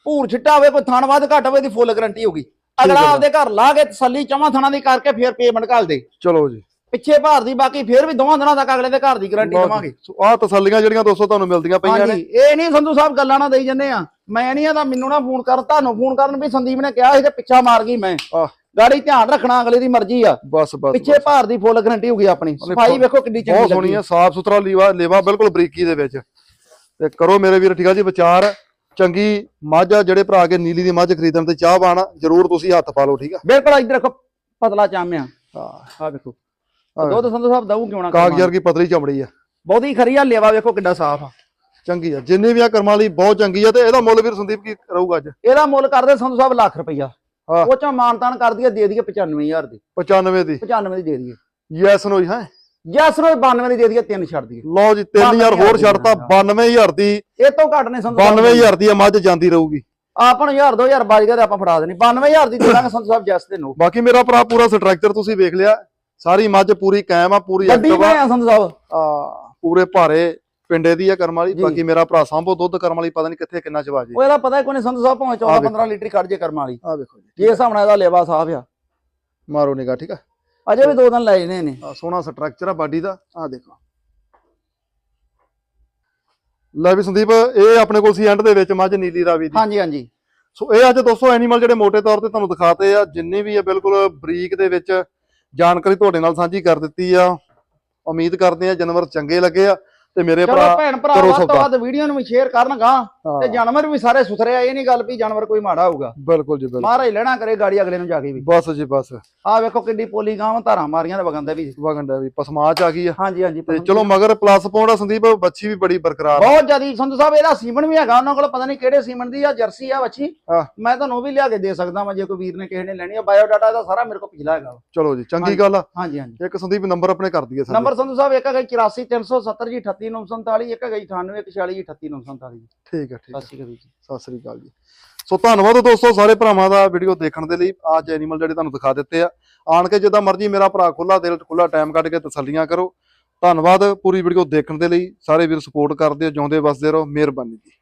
S2: ਭੂਰ ਛਿੱਟਾ ਹੋਵੇ ਕੋਈ ਥਣ ਵੱਧ ਘੱਟ ਹੋਵੇ ਦੀ ਫੁੱਲ ਗਾਰੰਟੀ ਹੋਊਗੀ ਅਗਲਾ। ਆਪਦੇ ਘਰ ਲਾ ਕੇ ਤਸੱਲੀ ਚਵਾਂ ਥਣਾਂ ਦੀ ਕਰਕੇ ਫੇਰ ਪੇਮੈਂਟ ਘੱਲ ਦੇ
S1: ਚਲੋ ਜੀ
S2: ਪਿੱਛੇ ਭਾਰ ਦੀ ਬਾਕੀ ਫੇਰ ਵੀ ਦੋਵਾਂ ਦਿਨਾਂ ਤੱਕ ਅਗਲੇ ਦੇ ਘਰ ਦੀ ਗਾਰੰਟੀ ਦੇਵਾਂਗੇ।
S1: ਸੋ ਆਹ ਤਸੱਲੀਆਂ ਜਿਹੜੀਆਂ ਦੋਸਤੋ ਤੁਹਾਨੂੰ ਮਿਲਦੀਆਂ ਪਈਆਂ
S2: ਹਾਂਜੀ
S1: ਨੇ
S2: ਇਹ ਨਹੀਂ ਸੰਧੂ ਸਾਹਿਬ ਗੱਲਾਂ ਨਾ ਦੇਈ ਜੰਨੇ ਆ। ਮੈਂ ਨਹੀਂ ਆਦਾ ਮੈਨੂੰ ਨਾ ਫੋਨ ਕਰ ਤੁਹਾਨੂੰ ਫੋਨ ਕਰਨ ਵੀ ਸੰਦੀਪ ਨੇ ਕਿਹਾ ਸੀ ਤੇ ਪਿੱਛਾ ਮਾਰ ਗਈ ਮੈਂ।
S1: ਆਹ।
S2: ਗਾੜੀ ਧਿਆਨ ਰੱਖਣਾ ਅਗਲੇ ਦੀ ਮਰਜ਼ੀ ਆ।
S1: ਬਸ ਬਸ
S2: ਪਿੱਛੇ ਭਾਰ ਦੀ ਫੁੱਲ ਗਾਰੰਟੀ ਹੋਊਗੀ ਆਪਣੀ।
S1: ਉਹਨੇ
S2: ਸਫ਼ਾਈ ਵੇਖੋ ਕਿੰਨੀ
S1: ਬਹੁਤ
S2: ਚੰਗੀ
S1: ਸੋਹਣੀ
S2: ਲੱਗੀ।
S1: ਹੈ ਸਾਫ਼ ਸੁਥਰਾ ਲੀਵਾ ਲੇਵਾ ਬਿਲਕੁਲ ਬਰੀਕੀ ਦੇ ਵਿੱਚ। ਤੇ ਕਰੋ ਮੇਰੇ ਵੀਰ ਠੀਕ ਆ ਜੀ ਵਿਚਾਰ। ਚੰਗੀ ਮੱਝ ਆ ਜਿਹੜੇ ਭਰਾ ਕੇ ਨੀਲੀ ਦੀ ਮੱਝ ਖਰੀਦਣ ਤੇ ਚਾਹ ਬਾਣਾ ਜਰੂਰ ਤੁਸੀਂ ਹੱਥ ਪਾ ਲਓ ਠੀਕ ਆ?
S2: ਬਿਲਕੁਲ ਇੱਧਰ ਦੇਖੋ ਪਤਲਾ ਚਾਮਿਆ।
S1: ਹਾਂ।
S2: ਆ ਵੇਖੋ। ਦੁੱਧ ਸੰਧੂ ਸਾਹਿਬ ਦਊ ਕਿਉਂ ਨਾ
S1: ਕਾਗਜ਼ ਵਰਗੀ ਪਤਲੀ ਚਮੜੀ ਆ।
S2: ਬਹੁਤੀ ਖਰੀ ਆ ਲੇਵਾ ਵੇਖੋ ਕਿੱਡਾ ਸਾਫ਼ ਆ।
S1: ਚੰਗੀ ਆ। ਜਿੰਨੀ ਵੀ ਆ ਕਰਮਾਂ ਲਈ ਬਹੁਤ ਚੰਗੀ ਆ ਤੇ ਇਹਦਾ ਮੁੱਲ ਵੀਰ ਸੰਦੀਪ ਕੀ ਰਹੂਗਾ ਅੱਜ?
S2: ਇਹਦਾ ਮੁੱਲ ਕਰਦੇ ਸੰਧੂ ਸਾਹਿਬ ਲੱਖ ਰੁਪਈਆ। ਉਹ ਚੋਂ ਮਾਨਤਾਨ ਕਰ ਦਈਏ ਦੇ ਦਈਏ 95000 ਦੀ।
S1: 95 ਦੀ।
S2: 95 ਦੀ ਦੇ ਦਈਏ।
S1: ਯੈਸ ਨੋ ਹੈ?
S2: ਜੈਸ ਨੂੰ 92 ਦੀ ਦੇ ਦਈਏ ਤਿੰਨ ਛੱਡ ਦਈਏ।
S1: ਲਓ ਜੀ 3000 ਹੋਰ ਛੱਡਤਾ 92000 ਦੀ।
S2: ਇਹ ਤੋਂ ਘੱਟ ਨੇ ਸੰਧੂ ਸਾਹਿਬ
S1: 92000 ਦੀ ਮੱਝ ਜਾਂਦੀ ਰਹੂਗੀ।
S2: ਆਪਾਂ ਨੂੰ 1000 2000 ਬਾਜ ਗਿਆ ਤੇ ਆਪਾਂ ਫੜਾ ਦੇਣੀ। 92000 ਦੀ ਦੇ ਦਾਂਗੇ ਸੰਧੂ ਸਾਹਿਬ ਜੈਸ ਦੇ ਨੋ।
S1: ਬਾਕੀ ਮੇਰਾ ਭਰਾ ਪੂਰਾ ਸਟਰਕਚਰ ਤੁਸੀਂ ਵੇਖ ਲਿਆ। ਸਾਰੀ ਮੱਝ ਪੂਰੀ ਕਾਇਮ ਆ ਪੂਰੀ
S2: ਵੱਡੀ
S1: ਐਕਟਿਵ ਆ।
S2: ਆ ਸੰਧੂ ਸਾਹਿਬ।
S1: ਆ, ਪੂਰੇ ਭਾਰੇ ਪਿੰਡੇ ਦੀ ਆ ਕਰਮ ਵਾਲੀ
S2: ਜੀ।
S1: ਬਾਕੀ ਮੇਰਾ ਭਰਾ ਸਾਂਭੋ ਦੁੱਧ ਕਰਮ ਵਾਲੀ ਪਤਾ ਨਹੀਂ ਕਿੱਥੇ ਕਿੰਨਾ ਚਵਾ ਜੇ।
S2: ਉਹ ਇਹਦਾ ਪਤਾ ਹੀ ਕੋਈ ਨਹੀਂ ਸੰਧੂ ਸਾਹਿਬ ਭਾਵੇਂ 14
S1: ਆ ਵੇਖੋ।
S2: 15 ਲੀਟਰ ਕੱਢ ਜੇ ਕਰਮਾਂ ਵਾਲੀ।
S1: ਆ ਵੇਖੋ ਜੀ।
S2: ਇਹ ਹਿਸਾਬ ਨਾਲ ਇਹਦਾ ਲੇਵਾ ਸਾਫ਼ ਆ।
S1: ਮਾਰੋ ਨਿਗਾ ਠੀਕ ਆ?
S2: ਅਜੇ ਵੀ ਦੋ ਦਿਨ ਲੈ ਜਨੇ ਨੇ।
S1: ਆ ਸੋਹਣਾ ਸਟਰਕਚਰ ਆ ਬਾਡੀ ਦਾ। ਆ ਦੇਖੋ। ਲੈ ਵੀ ਸੰਦੀਪ ਇਹ ਆਪਣੇ ਕੋਲ ਸੀ ਐਂਡ ਦੇ ਵਿੱਚ ਮੱਝ ਨੀਲੀ ਰਾਵੀ ਦੀ।
S2: ਹਾਂਜੀ ਹਾਂਜੀ।
S1: ਸੋ ਇਹ ਅੱਜ ਦੋਸਤੋ ਐਨੀਮਲ ਜਿਹੜੇ ਮੋٹے ਤੌਰ ਤੇ ਤੁਹਾਨੂੰ ਦਿਖਾਤੇ ਆ ਜਿੰਨੇ ਵੀ ਆ ਬਿਲਕੁਲ ਬਰੀਕ ਦੇ ਵਿੱਚ ਜਾਣਕਾਰੀ ਤੁਹਾਡੇ ਨਾਲ ਸਾਂਝੀ ਕਰ ਦਿੱਤੀ ਆ ਉਮੀਦ ਕਰਦੇ ਆ ਜਾਨਵਰ ਚੰਗੇ ਲੱਗੇ ਆ ਤੇ ਮੇਰੇ
S2: ਚਲੋ
S1: ਭਰਾ
S2: ਭੈਣ ਭਰਾ
S1: ਕਰੋ
S2: ਵੱਧ ਤੋਂ
S1: ਸੌਦਾ।
S2: ਵੱਧ ਵੀਡੀਓ ਨੂੰ ਵੀ ਸ਼ੇਅਰ ਕਰਨਗਾ ਤੇ ਜਾਨਵਰ ਵੀ ਸਾਰੇ ਸੁਥਰੇ ਆ ਇਹ ਨਹੀਂ ਗੱਲ ਵੀ ਜਾਨਵਰ ਕੋਈ ਮਾੜਾ ਹੋਊਗਾ।
S1: ਬਿਲਕੁਲ ਜੀ ਬਿਲਕੁਲ।
S2: ਮਹਾਰਾਜ ਲੈਣਾ ਕਰੇ ਗਾੜੀ ਅਗਲੇ ਨੂੰ ਜਾ ਕੇ ਵੀ।
S1: ਬਸ ਜੀ ਬਸ।
S2: ਆਹ ਵੇਖੋ ਕਿੱਡੀ ਪੋਲੀ ਗਾਂ ਧਾਰਾਂ ਮਾਰੀਆਂ ਤੇ ਵਗੰਦਾ ਵੀ।
S1: ਵਗੰਡਾ ਵੀ ਪਸਮਾ ਚ ਆ ਗਈ ਆ।
S2: ਹਾਂਜੀ ਹਾਂਜੀ
S1: ਤੇ ਚਲੋ ਮਗਰ ਪਲੱਸ ਪਾਉਂਦਾ ਸੰਦੀਪ ਬੱਚੀ ਵੀ ਬੜੀ ਬਰਕਰਾਰ ਆ।
S2: ਬਹੁਤ ਜਿਆਦੀ ਸੰਧੂ ਸਾਹਿਬ ਇਹਦਾ ਸੀਮਨ ਵੀ ਹੈਗਾ ਉਹਨਾਂ ਕੋਲ ਪਤਾ ਨਹੀਂ ਕਿਹੜੇ ਸੀਮਨ ਦੀ ਆ ਜਰਸੀ ਆ
S1: ਹਾਂ।
S2: ਮੈਂ ਤੁਹਾਨੂੰ ਵੀ ਲਿਆ ਕੇ ਦੇ ਸਕਦਾ ਵਾਂ ਜੇ ਕੋਈ ਵੀਰ ਨੇ ਕਿਸੇ ਨੇ ਲੈਣੀ ਆ। ਬਾਇਓ ਡਾਟਾ ਇਹਦਾ ਸਾਰਾ ਮੇਰੇ ਕੋਲ ਪਿਛਲਾ ਹੈਗਾ।
S1: ਚਲੋ ਜੀ ਚੰਗੀ। ਗੱਲ ਆ।
S2: ਹਾਂਜੀ ਹਾਂਜੀ।
S1: ਇੱਕ ਸੰਦੀਪ ਨੰਬਰ ਆਪਣੇ ਕਰ ਦਈਏ
S2: ਨੰਬਰ ਸੰਧੂ ਸਾਹਿਬ ਇੱਕ ਹੈਗਾ 84370 ਜੀ 38947 ਇੱਕ ਹੈਗਾ 9846 ਜੀ। 38947
S1: ਠੀਕ ਹੈ ਠੀਕ
S2: ਸਤਿ ਸ਼੍ਰੀ ਅਕਾਲ ਜੀ।
S1: ਸਤਿ ਸ੍ਰੀ ਅਕਾਲ ਜੀ। ਸੋ ਧੰਨਵਾਦ ਦੋਸਤੋ ਸਾਰੇ ਭਰਾਵਾਂ ਦਾ ਵੀਡੀਓ ਦੇਖਣ ਦੇ ਲਈ। ਅੱਜ ਐਨੀਮਲ ਜਿਹੜੇ ਤੁਹਾਨੂੰ ਦਿਖਾ ਦਿੱਤੇ ਆ। ਆਣ ਕੇ ਜਿੱਦਾਂ ਮਰਜ਼ੀ ਮੇਰਾ ਭਰਾ ਖੁੱਲਾ ਦਿਲ ਖੁੱਲਾ ਟਾਈਮ ਕੱਢ ਕੇ ਤਸੱਲੀਆਂ ਕਰੋ। ਧੰਨਵਾਦ ਪੂਰੀ ਵੀਡੀਓ ਦੇਖਣ ਦੇ ਲਈ। ਸਾਰੇ ਵੀਰ ਸਪੋਰਟ ਕਰਦੇ ਹੋ ਜਿਉਂਦੇ ਵਸਦੇ ਰਹੋ। ਮਿਹਰਬਾਨੀ ਜੀ।